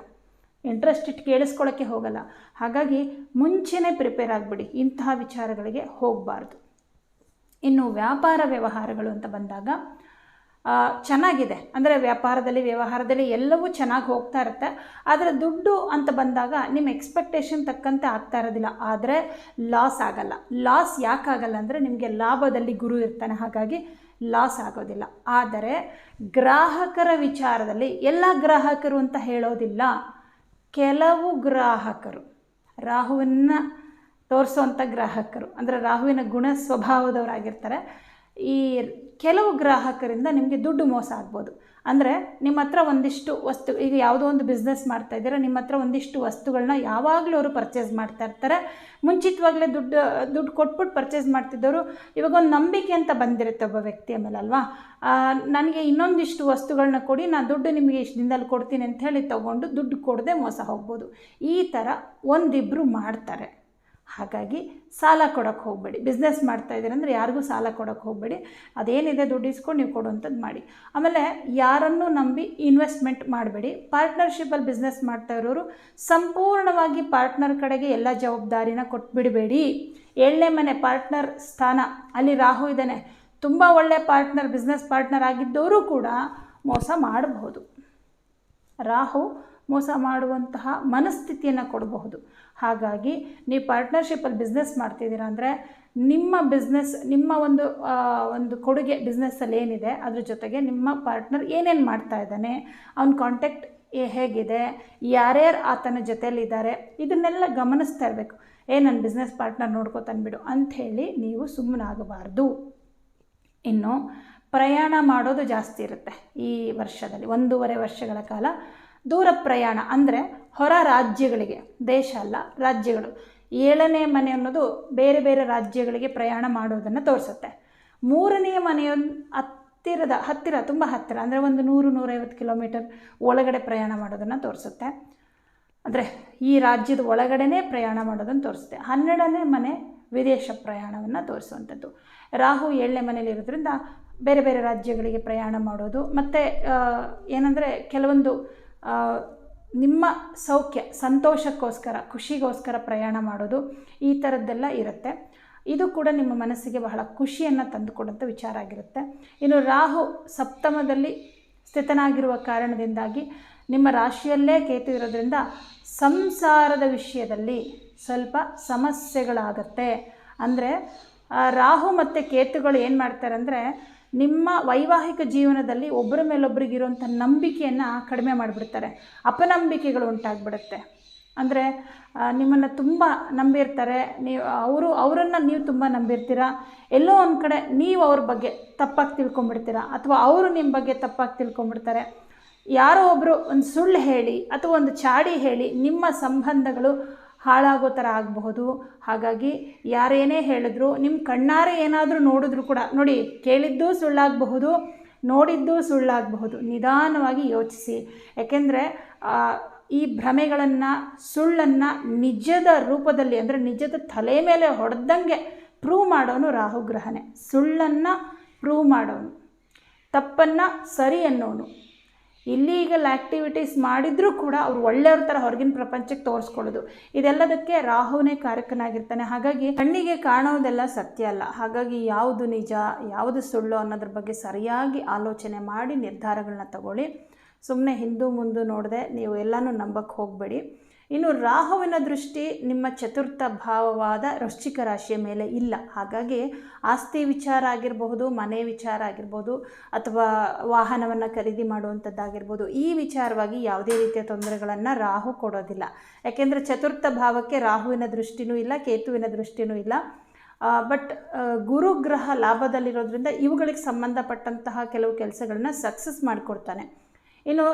ಇಂಟ್ರೆಸ್ಟ್ ಇಟ್ಟು ಕೇಳಿಸ್ಕೊಳ್ಳೋಕ್ಕೆ ಹೋಗಲ್ಲ. ಹಾಗಾಗಿ ಮುಂಚೆನೇ ಪ್ರಿಪೇರ್ ಆಗಿಬಿಡಿ, ಇಂತಹ ವಿಚಾರಗಳಿಗೆ ಹೋಗಬಾರ್ದು. ಇನ್ನು ವ್ಯಾಪಾರ ವ್ಯವಹಾರಗಳು ಅಂತ ಬಂದಾಗ ಚೆನ್ನಾಗಿದೆ. ಅಂದರೆ ವ್ಯಾಪಾರದಲ್ಲಿ, ವ್ಯವಹಾರದಲ್ಲಿ ಎಲ್ಲವೂ ಚೆನ್ನಾಗಿ ಹೋಗ್ತಾ ಇರುತ್ತೆ. ಆದರೆ ದುಡ್ಡು ಅಂತ ಬಂದಾಗ ನಿಮ್ಮ ಎಕ್ಸ್ಪೆಕ್ಟೇಷನ್ ತಕ್ಕಂತೆ ಆಗ್ತಾ ಇರೋದಿಲ್ಲ. ಆದರೆ ಲಾಸ್ ಆಗಲ್ಲ. ಲಾಸ್ ಯಾಕಾಗಲ್ಲ ಅಂದರೆ ನಿಮಗೆ ಲಾಭದಲ್ಲಿ ಗುರು ಇರ್ತಾನೆ. ಹಾಗಾಗಿ ಲಾಸ್ ಆಗೋದಿಲ್ಲ. ಆದರೆ ಗ್ರಾಹಕರ ವಿಚಾರದಲ್ಲಿ ಎಲ್ಲ ಗ್ರಾಹಕರು ಅಂತ ಹೇಳೋದಿಲ್ಲ. ಕೆಲವು ಗ್ರಾಹಕರು ರಾಹುವನ್ನು ತೋರಿಸುವಂಥ ಗ್ರಾಹಕರು, ಅಂದರೆ ರಾಹುವಿನ ಗುಣ ಸ್ವಭಾವದವರಾಗಿರ್ತಾರೆ. ಈ ಕೆಲವು ಗ್ರಾಹಕರಿಂದ ನಿಮಗೆ ದುಡ್ಡು ಮೋಸ ಆಗ್ಬೋದು. ಅಂದರೆ ನಿಮ್ಮ ಹತ್ರ ಒಂದಿಷ್ಟು ವಸ್ತು, ಈಗ ಯಾವುದೋ ಒಂದು ಬಿಸ್ನೆಸ್ ಮಾಡ್ತಾ ಇದ್ದೀರಾ, ನಿಮ್ಮ ಹತ್ರ ಒಂದಿಷ್ಟು ವಸ್ತುಗಳನ್ನ ಯಾವಾಗಲೂ ಅವರು ಪರ್ಚೇಸ್ ಮಾಡ್ತಾ ಇರ್ತಾರೆ. ಮುಂಚಿತವಾಗಲೇ ದುಡ್ಡು ದುಡ್ಡು ಕೊಟ್ಬಿಟ್ಟು ಪರ್ಚೇಸ್ ಮಾಡ್ತಿದ್ದವರು, ಇವಾಗ ಒಂದು ನಂಬಿಕೆ ಅಂತ ಬಂದಿರುತ್ತೆ ಒಬ್ಬ ವ್ಯಕ್ತಿಯ ಮೇಲೆ ಅಲ್ವಾ? ನನಗೆ ಇನ್ನೊಂದಿಷ್ಟು ವಸ್ತುಗಳನ್ನ ಕೊಡಿ ನಾನು ದುಡ್ಡು ನಿಮಗೆ ಇಷ್ಟು ದಿನದಲ್ಲಿ ಕೊಡ್ತೀನಿ ಅಂತ ಹೇಳಿ ತೊಗೊಂಡು ದುಡ್ಡು ಕೊಡದೆ ಮೋಸ ಹೋಗ್ಬೋದು. ಈ ಥರ ಒಂದಿಬ್ಬರು ಮಾಡ್ತಾರೆ. ಹಾಗಾಗಿ ಸಾಲ ಕೊಡೋಕ್ಕೆ ಹೋಗಬೇಡಿ. ಬಿಸ್ನೆಸ್ ಮಾಡ್ತಾ ಅಂದರೆ ಯಾರಿಗೂ ಸಾಲ ಕೊಡೋಕ್ಕೆ ಹೋಗಬೇಡಿ. ಅದೇನಿದೆ ದುಡ್ಡು ಇಸ್ಕೊಂಡು ನೀವು ಕೊಡುವಂಥದ್ದು ಮಾಡಿ. ಆಮೇಲೆ ಯಾರನ್ನು ನಂಬಿ ಇನ್ವೆಸ್ಟ್ಮೆಂಟ್ ಮಾಡಬೇಡಿ. ಪಾರ್ಟ್ನರ್ಶಿಪ್ಪಲ್ಲಿ ಬಿಸ್ನೆಸ್ ಮಾಡ್ತಾ ಇರೋರು ಸಂಪೂರ್ಣವಾಗಿ ಪಾರ್ಟ್ನರ್ ಕಡೆಗೆ ಎಲ್ಲ ಜವಾಬ್ದಾರಿನ ಕೊಟ್ಬಿಡಬೇಡಿ. ಏಳನೇ ಮನೆ ಪಾರ್ಟ್ನರ್ ಸ್ಥಾನ. ಅಲ್ಲಿ ರಾಹು ಇದ್ದಾನೆ. ತುಂಬ ಒಳ್ಳೆಯ ಪಾರ್ಟ್ನರ್ ಬಿಸ್ನೆಸ್ ಪಾರ್ಟ್ನರ್ ಆಗಿದ್ದವರು ಕೂಡ ಮೋಸ ಮಾಡಬಹುದು. ರಾಹು ಮೋಸ ಮಾಡುವಂತಹ ಮನಸ್ಥಿತಿಯನ್ನು ಕೊಡಬಹುದು. ಹಾಗಾಗಿ ನೀವು ಪಾರ್ಟ್ನರ್ಶಿಪ್ಪಲ್ಲಿ ಬಿಸ್ನೆಸ್ ಮಾಡ್ತಿದ್ದೀರಾ ಅಂದರೆ ನಿಮ್ಮ ಬಿಸ್ನೆಸ್ ನಿಮ್ಮ ಒಂದು ಒಂದು ಕೊಡುಗೆ ಬಿಸ್ನೆಸ್ಸಲ್ಲಿ ಏನಿದೆ, ಅದ್ರ ಜೊತೆಗೆ ನಿಮ್ಮ ಪಾರ್ಟ್ನರ್ ಏನೇನು ಮಾಡ್ತಾ ಇದ್ದಾನೆ, ಅವ್ನ ಕಾಂಟ್ಯಾಕ್ಟ್ ಹೇಗಿದೆ, ಯಾರ್ಯಾರು ಆತನ ಜೊತೆಯಲ್ಲಿದ್ದಾರೆ ಇದನ್ನೆಲ್ಲ ಗಮನಿಸ್ತಾ ಇರಬೇಕು. ಏ ನನ್ನ ಬಿಸ್ನೆಸ್ ಪಾರ್ಟ್ನರ್ ನೋಡ್ಕೋತಾನೆ ಬಿಡು ಅಂಥೇಳಿ ನೀವು ಸುಮ್ಮನಾಗಬಾರ್ದು ಇನ್ನು ಪ್ರಯಾಣ ಮಾಡೋದು ಜಾಸ್ತಿ ಇರುತ್ತೆ ಈ ವರ್ಷದಲ್ಲಿ, ಒಂದೂವರೆ ವರ್ಷಗಳ ಕಾಲ ದೂರ ಪ್ರಯಾಣ ಅಂದರೆ ಹೊರ ರಾಜ್ಯಗಳಿಗೆ, ದೇಶ ಅಲ್ಲ, ರಾಜ್ಯಗಳು. ಏಳನೇ ಮನೆ ಅನ್ನೋದು ಬೇರೆ ಬೇರೆ ರಾಜ್ಯಗಳಿಗೆ ಪ್ರಯಾಣ ಮಾಡೋದನ್ನು ತೋರಿಸುತ್ತೆ. ಮೂರನೆಯ ಮನೆಯ ಹತ್ತಿರದ, ಹತ್ತಿರ, ತುಂಬ ಹತ್ತಿರ, ಅಂದರೆ ಒಂದು ನೂರು, ನೂರೈವತ್ತು ಕಿಲೋಮೀಟರ್ ಒಳಗಡೆ ಪ್ರಯಾಣ ಮಾಡೋದನ್ನು ತೋರಿಸುತ್ತೆ. ಅಂದರೆ ಈ ರಾಜ್ಯದ ಒಳಗಡೆನೇ ಪ್ರಯಾಣ ಮಾಡೋದನ್ನು ತೋರಿಸುತ್ತೆ. ಹನ್ನೆರಡನೇ ಮನೆ ವಿದೇಶ ಪ್ರಯಾಣವನ್ನು ತೋರಿಸುವಂಥದ್ದು. ರಾಹು ಏಳನೇ ಮನೇಲಿ ಇರೋದ್ರಿಂದ ಬೇರೆ ಬೇರೆ ರಾಜ್ಯಗಳಿಗೆ ಪ್ರಯಾಣ ಮಾಡೋದು. ಮತ್ತು ಏನಂದರೆ ಕೆಲವೊಂದು ನಿಮ್ಮ ಸೌಖ್ಯ, ಸಂತೋಷಕ್ಕೋಸ್ಕರ, ಖುಷಿಗೋಸ್ಕರ ಪ್ರಯಾಣ ಮಾಡೋದು ಈ ಥರದ್ದೆಲ್ಲ ಇರುತ್ತೆ. ಇದು ಕೂಡ ನಿಮ್ಮ ಮನಸ್ಸಿಗೆ ಬಹಳ ಖುಷಿಯನ್ನು ತಂದುಕೊಡುವಂಥ ವಿಚಾರ ಆಗಿರುತ್ತೆ. ಇನ್ನು ರಾಹು ಸಪ್ತಮದಲ್ಲಿ ಸ್ಥಿತನಾಗಿರುವ ಕಾರಣದಿಂದಾಗಿ ನಿಮ್ಮ ರಾಶಿಯಲ್ಲೇ ಕೇತು ಇರೋದ್ರಿಂದ ಸಂಸಾರದ ವಿಷಯದಲ್ಲಿ ಸ್ವಲ್ಪ ಸಮಸ್ಯೆಗಳಾಗತ್ತೆ. ಅಂದರೆ ರಾಹು ಮತ್ತು ಕೇತುಗಳು ಏನು ಮಾಡ್ತಾರೆ ಅಂದರೆ ನಿಮ್ಮ ವೈವಾಹಿಕ ಜೀವನದಲ್ಲಿ ಒಬ್ಬರ ಮೇಲೊಬ್ಬರಿಗಿರುವಂಥ ನಂಬಿಕೆಯನ್ನು ಕಡಿಮೆ ಮಾಡಿಬಿಡ್ತಾರೆ. ಅಪನಂಬಿಕೆಗಳು ಉಂಟಾಗ್ಬಿಡುತ್ತೆ. ಅಂದರೆ ನಿಮ್ಮನ್ನು ತುಂಬ ನಂಬಿರ್ತಾರೆ. ನೀವು, ಅವರು, ಅವರನ್ನು ನೀವು ತುಂಬ ನಂಬಿರ್ತೀರ? ಎಲ್ಲೋ ಒಂದು ಕಡೆ ನೀವು ಅವ್ರ ಬಗ್ಗೆ ತಪ್ಪಾಗಿ ತಿಳ್ಕೊಂಬಿಡ್ತೀರ? ಅಥವಾ ಅವರು ನಿಮ್ಮ ಬಗ್ಗೆ ತಪ್ಪಾಗಿ ತಿಳ್ಕೊಂಬಿಡ್ತಾರೆ. ಯಾರೋ ಒಬ್ಬರು ಒಂದು ಸುಳ್ಳು ಹೇಳಿ ಅಥವಾ ಒಂದು ಚಾಡಿ ಹೇಳಿ ನಿಮ್ಮ ಸಂಬಂಧಗಳು ಹಾಳಾಗೋ ಥರ ಆಗಬಹುದು. ಹಾಗಾಗಿ ಯಾರೇನೇ ಹೇಳಿದ್ರು ನಿಮ್ಮ ಕಣ್ಣಾರೆ ಏನಾದರೂ ನೋಡಿದ್ರು ಕೂಡ, ನೋಡಿ, ಕೇಳಿದ್ದೂ ಸುಳ್ಳಾಗಬಹುದು, ನೋಡಿದ್ದು ಸುಳ್ಳಾಗಬಹುದು, ನಿಧಾನವಾಗಿ ಯೋಚಿಸಿ. ಯಾಕೆಂದರೆ ಈ ಭ್ರಮೆಗಳನ್ನು, ಸುಳ್ಳನ್ನು ನಿಜದ ರೂಪದಲ್ಲಿ, ಅಂದರೆ ನಿಜದ ತಲೆ ಮೇಲೆ ಹೊಡೆದಂಗೆ ಪ್ರೂವ್ ಮಾಡೋನು ರಾಹುಗ್ರಹನೇ ಸುಳ್ಳನ್ನು ಪ್ರೂವ್ ಮಾಡೋನು. ತಪ್ಪನ್ನು ಸರಿ ಅನ್ನೋನು ಇಲ್ಲೀಗಲ್ ಆ್ಯಕ್ಟಿವಿಟೀಸ್ ಮಾಡಿದರೂ ಕೂಡ ಅವ್ರು ಒಳ್ಳೆಯವ್ರ ಥರ ಹೊರಗಿನ ಪ್ರಪಂಚಕ್ಕೆ ತೋರಿಸ್ಕೊಳ್ಳೋದು. ಇದೆಲ್ಲದಕ್ಕೆ ರಾಹುನೇ ಕಾರಕನಾಗಿರ್ತಾನೆ. ಹಾಗಾಗಿ ಕಣ್ಣಿಗೆ ಕಾಣೋದೆಲ್ಲ ಸತ್ಯ ಅಲ್ಲ. ಹಾಗಾಗಿ ಯಾವುದು ನಿಜ, ಯಾವುದು ಸುಳ್ಳು ಅನ್ನೋದ್ರ ಬಗ್ಗೆ ಸರಿಯಾಗಿ ಆಲೋಚನೆ ಮಾಡಿ ನಿರ್ಧಾರಗಳನ್ನ ತಗೊಳ್ಳಿ. ಸುಮ್ಮನೆ ಹಿಂದೂ ಮುಂದೆ ನೋಡದೆ ನೀವು ಎಲ್ಲನೂ ನಂಬಕ್ಕೆ ಹೋಗಬೇಡಿ. ಇನ್ನು ರಾಹುವಿನ ದೃಷ್ಟಿ ನಿಮ್ಮ ಚತುರ್ಥ ಭಾವವಾದ ವೃಶ್ಚಿಕ ರಾಶಿಯ ಮೇಲೆ ಇಲ್ಲ. ಹಾಗಾಗಿ ಆಸ್ತಿ ವಿಚಾರ ಆಗಿರಬಹುದು, ಮನೆ ವಿಚಾರ ಆಗಿರ್ಬೋದು, ಅಥವಾ ವಾಹನವನ್ನು ಖರೀದಿ ಮಾಡುವಂಥದ್ದಾಗಿರ್ಬೋದು, ಈ ವಿಚಾರವಾಗಿ ಯಾವುದೇ ರೀತಿಯ ತೊಂದರೆಗಳನ್ನು ರಾಹು ಕೊಡೋದಿಲ್ಲ. ಯಾಕೆಂದರೆ ಚತುರ್ಥ ಭಾವಕ್ಕೆ ರಾಹುವಿನ ದೃಷ್ಟಿನೂ ಇಲ್ಲ, ಕೇತುವಿನ ದೃಷ್ಟಿನೂ ಇಲ್ಲ. ಬಟ್ ಗುರುಗ್ರಹ ಲಾಭದಲ್ಲಿರೋದ್ರಿಂದ ಇವುಗಳಿಗೆ ಸಂಬಂಧಪಟ್ಟಂತಹ ಕೆಲವು ಕೆಲಸಗಳನ್ನ ಸಕ್ಸಸ್ ಮಾಡಿಕೊಡ್ತಾನೆ. ಇನ್ನು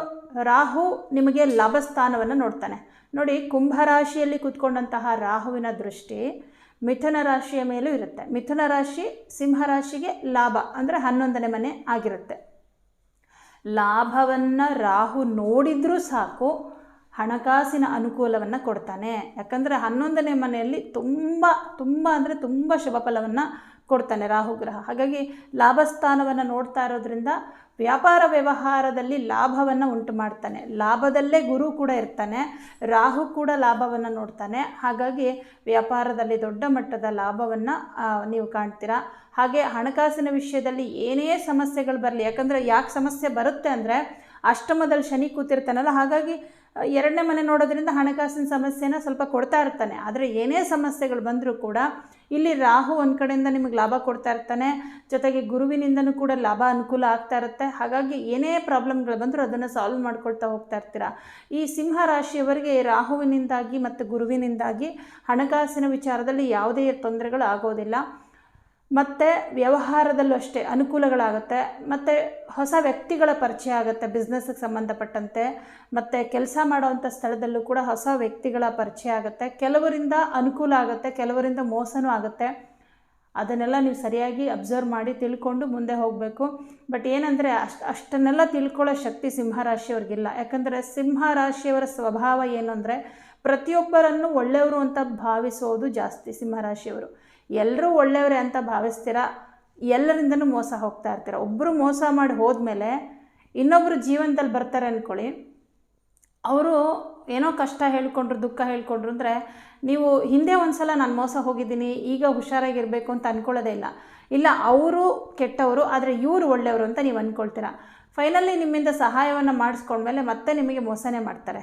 ರಾಹು ನಿಮಗೆ ಲಾಭಸ್ಥಾನವನ್ನು ನೋಡ್ತಾನೆ. ನೋಡಿ ಕುಂಭರಾಶಿಯಲ್ಲಿ ಕೂತ್ಕೊಂಡಂತಹ ರಾಹುವಿನ ದೃಷ್ಟಿ ಮಿಥುನ ರಾಶಿಯ ಮೇಲೂ ಇರುತ್ತೆ. ಮಿಥುನ ರಾಶಿ ಸಿಂಹರಾಶಿಗೆ ಲಾಭ ಅಂದರೆ ಹನ್ನೊಂದನೇ ಮನೆ ಆಗಿರುತ್ತೆ. ಲಾಭವನ್ನು ರಾಹು ನೋಡಿದರೂ ಸಾಕು, ಹಣಕಾಸಿನ ಅನುಕೂಲವನ್ನು ಕೊಡ್ತಾನೆ. ಯಾಕಂದರೆ ಹನ್ನೊಂದನೇ ಮನೆಯಲ್ಲಿ ತುಂಬ ತುಂಬ ಅಂದರೆ ತುಂಬ ಶುಭ ಫಲವನ್ನು ಕೊಡ್ತಾನೆ ರಾಹುಗ್ರಹ ಹಾಗಾಗಿ ಲಾಭಸ್ಥಾನವನ್ನು ನೋಡ್ತಾ ಇರೋದ್ರಿಂದ ವ್ಯಾಪಾರ ವ್ಯವಹಾರದಲ್ಲಿ ಲಾಭವನ್ನು ಉಂಟು ಮಾಡ್ತಾನೆ. ಲಾಭದಲ್ಲೇ ಗುರು ಕೂಡ ಇರ್ತಾನೆ, ರಾಹು ಕೂಡ ಲಾಭವನ್ನು ನೋಡ್ತಾನೆ. ಹಾಗಾಗಿ ವ್ಯಾಪಾರದಲ್ಲಿ ದೊಡ್ಡ ಮಟ್ಟದ ಲಾಭವನ್ನು ನೀವು ಕಾಣ್ತೀರಾ? ಹಾಗೆ ಹಣಕಾಸಿನ ವಿಷಯದಲ್ಲಿ ಏನೇ ಸಮಸ್ಯೆಗಳು ಬರಲಿ, ಯಾಕಂದರೆ ಯಾಕೆ ಸಮಸ್ಯೆ ಬರುತ್ತೆ ಅಂದರೆ ಅಷ್ಟಮದಲ್ಲಿ ಶನಿ ಕೂತಿರ್ತಾನಲ್ಲ, ಹಾಗಾಗಿ ಎರಡನೇ ಮನೆ ನೋಡೋದ್ರಿಂದ ಹಣಕಾಸಿನ ಸಮಸ್ಯೆನ ಸ್ವಲ್ಪ ಕೊಡ್ತಾ ಇರ್ತಾನೆ. ಆದರೆ ಏನೇ ಸಮಸ್ಯೆಗಳು ಬಂದರೂ ಕೂಡ ಇಲ್ಲಿ ರಾಹು ಒಂದು ಕಡೆಯಿಂದ ನಿಮಗೆ ಲಾಭ ಕೊಡ್ತಾ ಇರ್ತಾನೆ, ಜೊತೆಗೆ ಗುರುವಿನಿಂದನೂ ಕೂಡ ಲಾಭ ಅನುಕೂಲ ಆಗ್ತಾ ಇರುತ್ತೆ. ಹಾಗಾಗಿ ಏನೇ ಪ್ರಾಬ್ಲಮ್ಗಳು ಬಂದರೂ ಅದನ್ನು ಸಾಲ್ವ್ ಮಾಡ್ಕೊಳ್ತಾ ಹೋಗ್ತಾ ಇರ್ತೀರ? ಈ ಸಿಂಹ ರಾಶಿಯವರಿಗೆ ರಾಹುವಿನಿಂದಾಗಿ ಮತ್ತು ಗುರುವಿನಿಂದಾಗಿ ಹಣಕಾಸಿನ ವಿಚಾರದಲ್ಲಿ ಯಾವುದೇ ತೊಂದರೆಗಳು ಆಗೋದಿಲ್ಲ. ಮತ್ತು ವ್ಯವಹಾರದಲ್ಲೂ ಅಷ್ಟೇ ಅನುಕೂಲಗಳಾಗುತ್ತೆ, ಮತ್ತು ಹೊಸ ವ್ಯಕ್ತಿಗಳ ಪರಿಚಯ ಆಗುತ್ತೆ ಬಿಸ್ನೆಸ್ಗೆ ಸಂಬಂಧಪಟ್ಟಂತೆ, ಮತ್ತು ಕೆಲಸ ಮಾಡೋವಂಥ ಸ್ಥಳದಲ್ಲೂ ಕೂಡ ಹೊಸ ವ್ಯಕ್ತಿಗಳ ಪರಿಚಯ ಆಗುತ್ತೆ, ಕೆಲವರಿಂದ ಅನುಕೂಲ ಆಗುತ್ತೆ, ಕೆಲವರಿಂದ ಮೋಸನೂ ಆಗುತ್ತೆ. ಅದನ್ನೆಲ್ಲ ನೀವು ಸರಿಯಾಗಿ ಅಬ್ಸರ್ವ್ ಮಾಡಿ ತಿಳ್ಕೊಂಡು ಮುಂದೆ ಹೋಗಬೇಕು. ಬಟ್ ಏನಂದರೆ ಅಷ್ಟು, ಅಷ್ಟನ್ನೆಲ್ಲ ತಿಳ್ಕೊಳ್ಳೋ ಶಕ್ತಿ ಸಿಂಹರಾಶಿಯವ್ರಿಗಿಲ್ಲ. ಯಾಕಂದರೆ ಸಿಂಹರಾಶಿಯವರ ಸ್ವಭಾವ ಏನು ಅಂದರೆ ಪ್ರತಿಯೊಬ್ಬರನ್ನು ಒಳ್ಳೆಯವರು ಅಂತ ಭಾವಿಸೋದು ಜಾಸ್ತಿ ಸಿಂಹರಾಶಿಯವರು. ಎಲ್ಲರೂ ಒಳ್ಳೆಯವರೇ ಅಂತ ಭಾವಿಸ್ತೀರಾ? ಎಲ್ಲರಿಂದನೂ ಮೋಸ ಹೋಗ್ತಾ ಇರ್ತೀರ? ಒಬ್ಬರು ಮೋಸ ಮಾಡಿ ಹೋದ್ಮೇಲೆ ಇನ್ನೊಬ್ಬರು ಜೀವನದಲ್ಲಿ ಬರ್ತಾರೆ ಅಂದ್ಕೊಳ್ಳಿ ಅವರು ಏನೋ ಕಷ್ಟ ಹೇಳ್ಕೊಂಡ್ರು, ದುಃಖ ಹೇಳ್ಕೊಂಡ್ರು ಅಂದರೆ ನೀವು ಹಿಂದೆ ಒಂದು ಸಲ ನಾನು ಮೋಸ ಹೋಗಿದ್ದೀನಿ, ಈಗ ಹುಷಾರಾಗಿರಬೇಕು ಅಂತ ಅಂದ್ಕೊಳ್ಳೋದೇ ಇಲ್ಲ. ಇಲ್ಲ, ಅವರು ಕೆಟ್ಟವರು, ಆದರೆ ಇವರು ಒಳ್ಳೆಯವರು ಅಂತ ನೀವು ಅಂದ್ಕೊಳ್ತೀರ ಫೈನಲಿ ನಿಮ್ಮಿಂದ ಸಹಾಯವನ್ನು ಮಾಡಿಸ್ಕೊಂಡ್ಮೇಲೆ ಮತ್ತೆ ನಿಮಗೆ ಮೋಸನೇ ಮಾಡ್ತಾರೆ.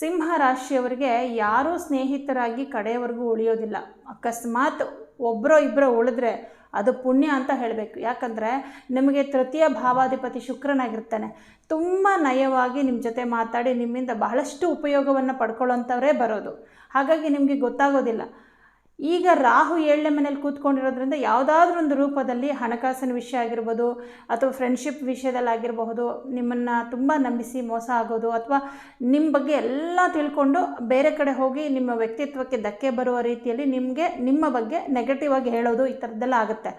ಸಿಂಹ ರಾಶಿಯವರಿಗೆ ಯಾರೂ ಸ್ನೇಹಿತರಾಗಿ ಕಡೆಯವರೆಗೂ ಉಳಿಯೋದಿಲ್ಲ. ಅಕಸ್ಮಾತ್ ಒಬ್ಬರೋ ಇಬ್ಬರೋ ಉಳಿದ್ರೆ ಅದು ಪುಣ್ಯ ಅಂತ ಹೇಳಬೇಕು. ಯಾಕಂದರೆ ನಿಮಗೆ ತೃತೀಯ ಭಾವಾಧಿಪತಿ ಶುಕ್ರನಾಗಿರ್ತಾನೆ. ತುಂಬ ನಯವಾಗಿ ನಿಮ್ಮ ಜೊತೆ ಮಾತಾಡಿ ನಿಮ್ಮಿಂದ ಬಹಳಷ್ಟು ಉಪಯೋಗವನ್ನು ಪಡ್ಕೊಳ್ಳೋಂಥವರೇ ಬರೋದು. ಹಾಗಾಗಿ ನಿಮಗೆ ಗೊತ್ತಾಗೋದಿಲ್ಲ. ಈಗ ರಾಹು ಏಳನೇ ಮನೇಲಿ ಕೂತ್ಕೊಂಡಿರೋದ್ರಿಂದ ಯಾವುದಾದ್ರೂ ಒಂದು ರೂಪದಲ್ಲಿ ಹಣಕಾಸಿನ ವಿಷಯ ಆಗಿರ್ಬೋದು ಅಥವಾ ಫ್ರೆಂಡ್ಶಿಪ್ ವಿಷಯದಲ್ಲಾಗಿರಬಹುದು ನಿಮ್ಮನ್ನು ತುಂಬ ನಂಬಿಸಿ ಮೋಸ ಆಗೋದು ಅಥವಾ ನಿಮ್ಮ ಬಗ್ಗೆ ಎಲ್ಲ ತಿಳ್ಕೊಂಡು ಬೇರೆ ಕಡೆ ಹೋಗಿ ನಿಮ್ಮ ವ್ಯಕ್ತಿತ್ವಕ್ಕೆ ಧಕ್ಕೆ ಬರುವ ರೀತಿಯಲ್ಲಿ ನಿಮಗೆ, ನಿಮ್ಮ ಬಗ್ಗೆ ನೆಗೆಟಿವ್ ಆಗಿ ಹೇಳೋದು ಈ ಥರದ್ದೆಲ್ಲ ಆಗುತ್ತೆ.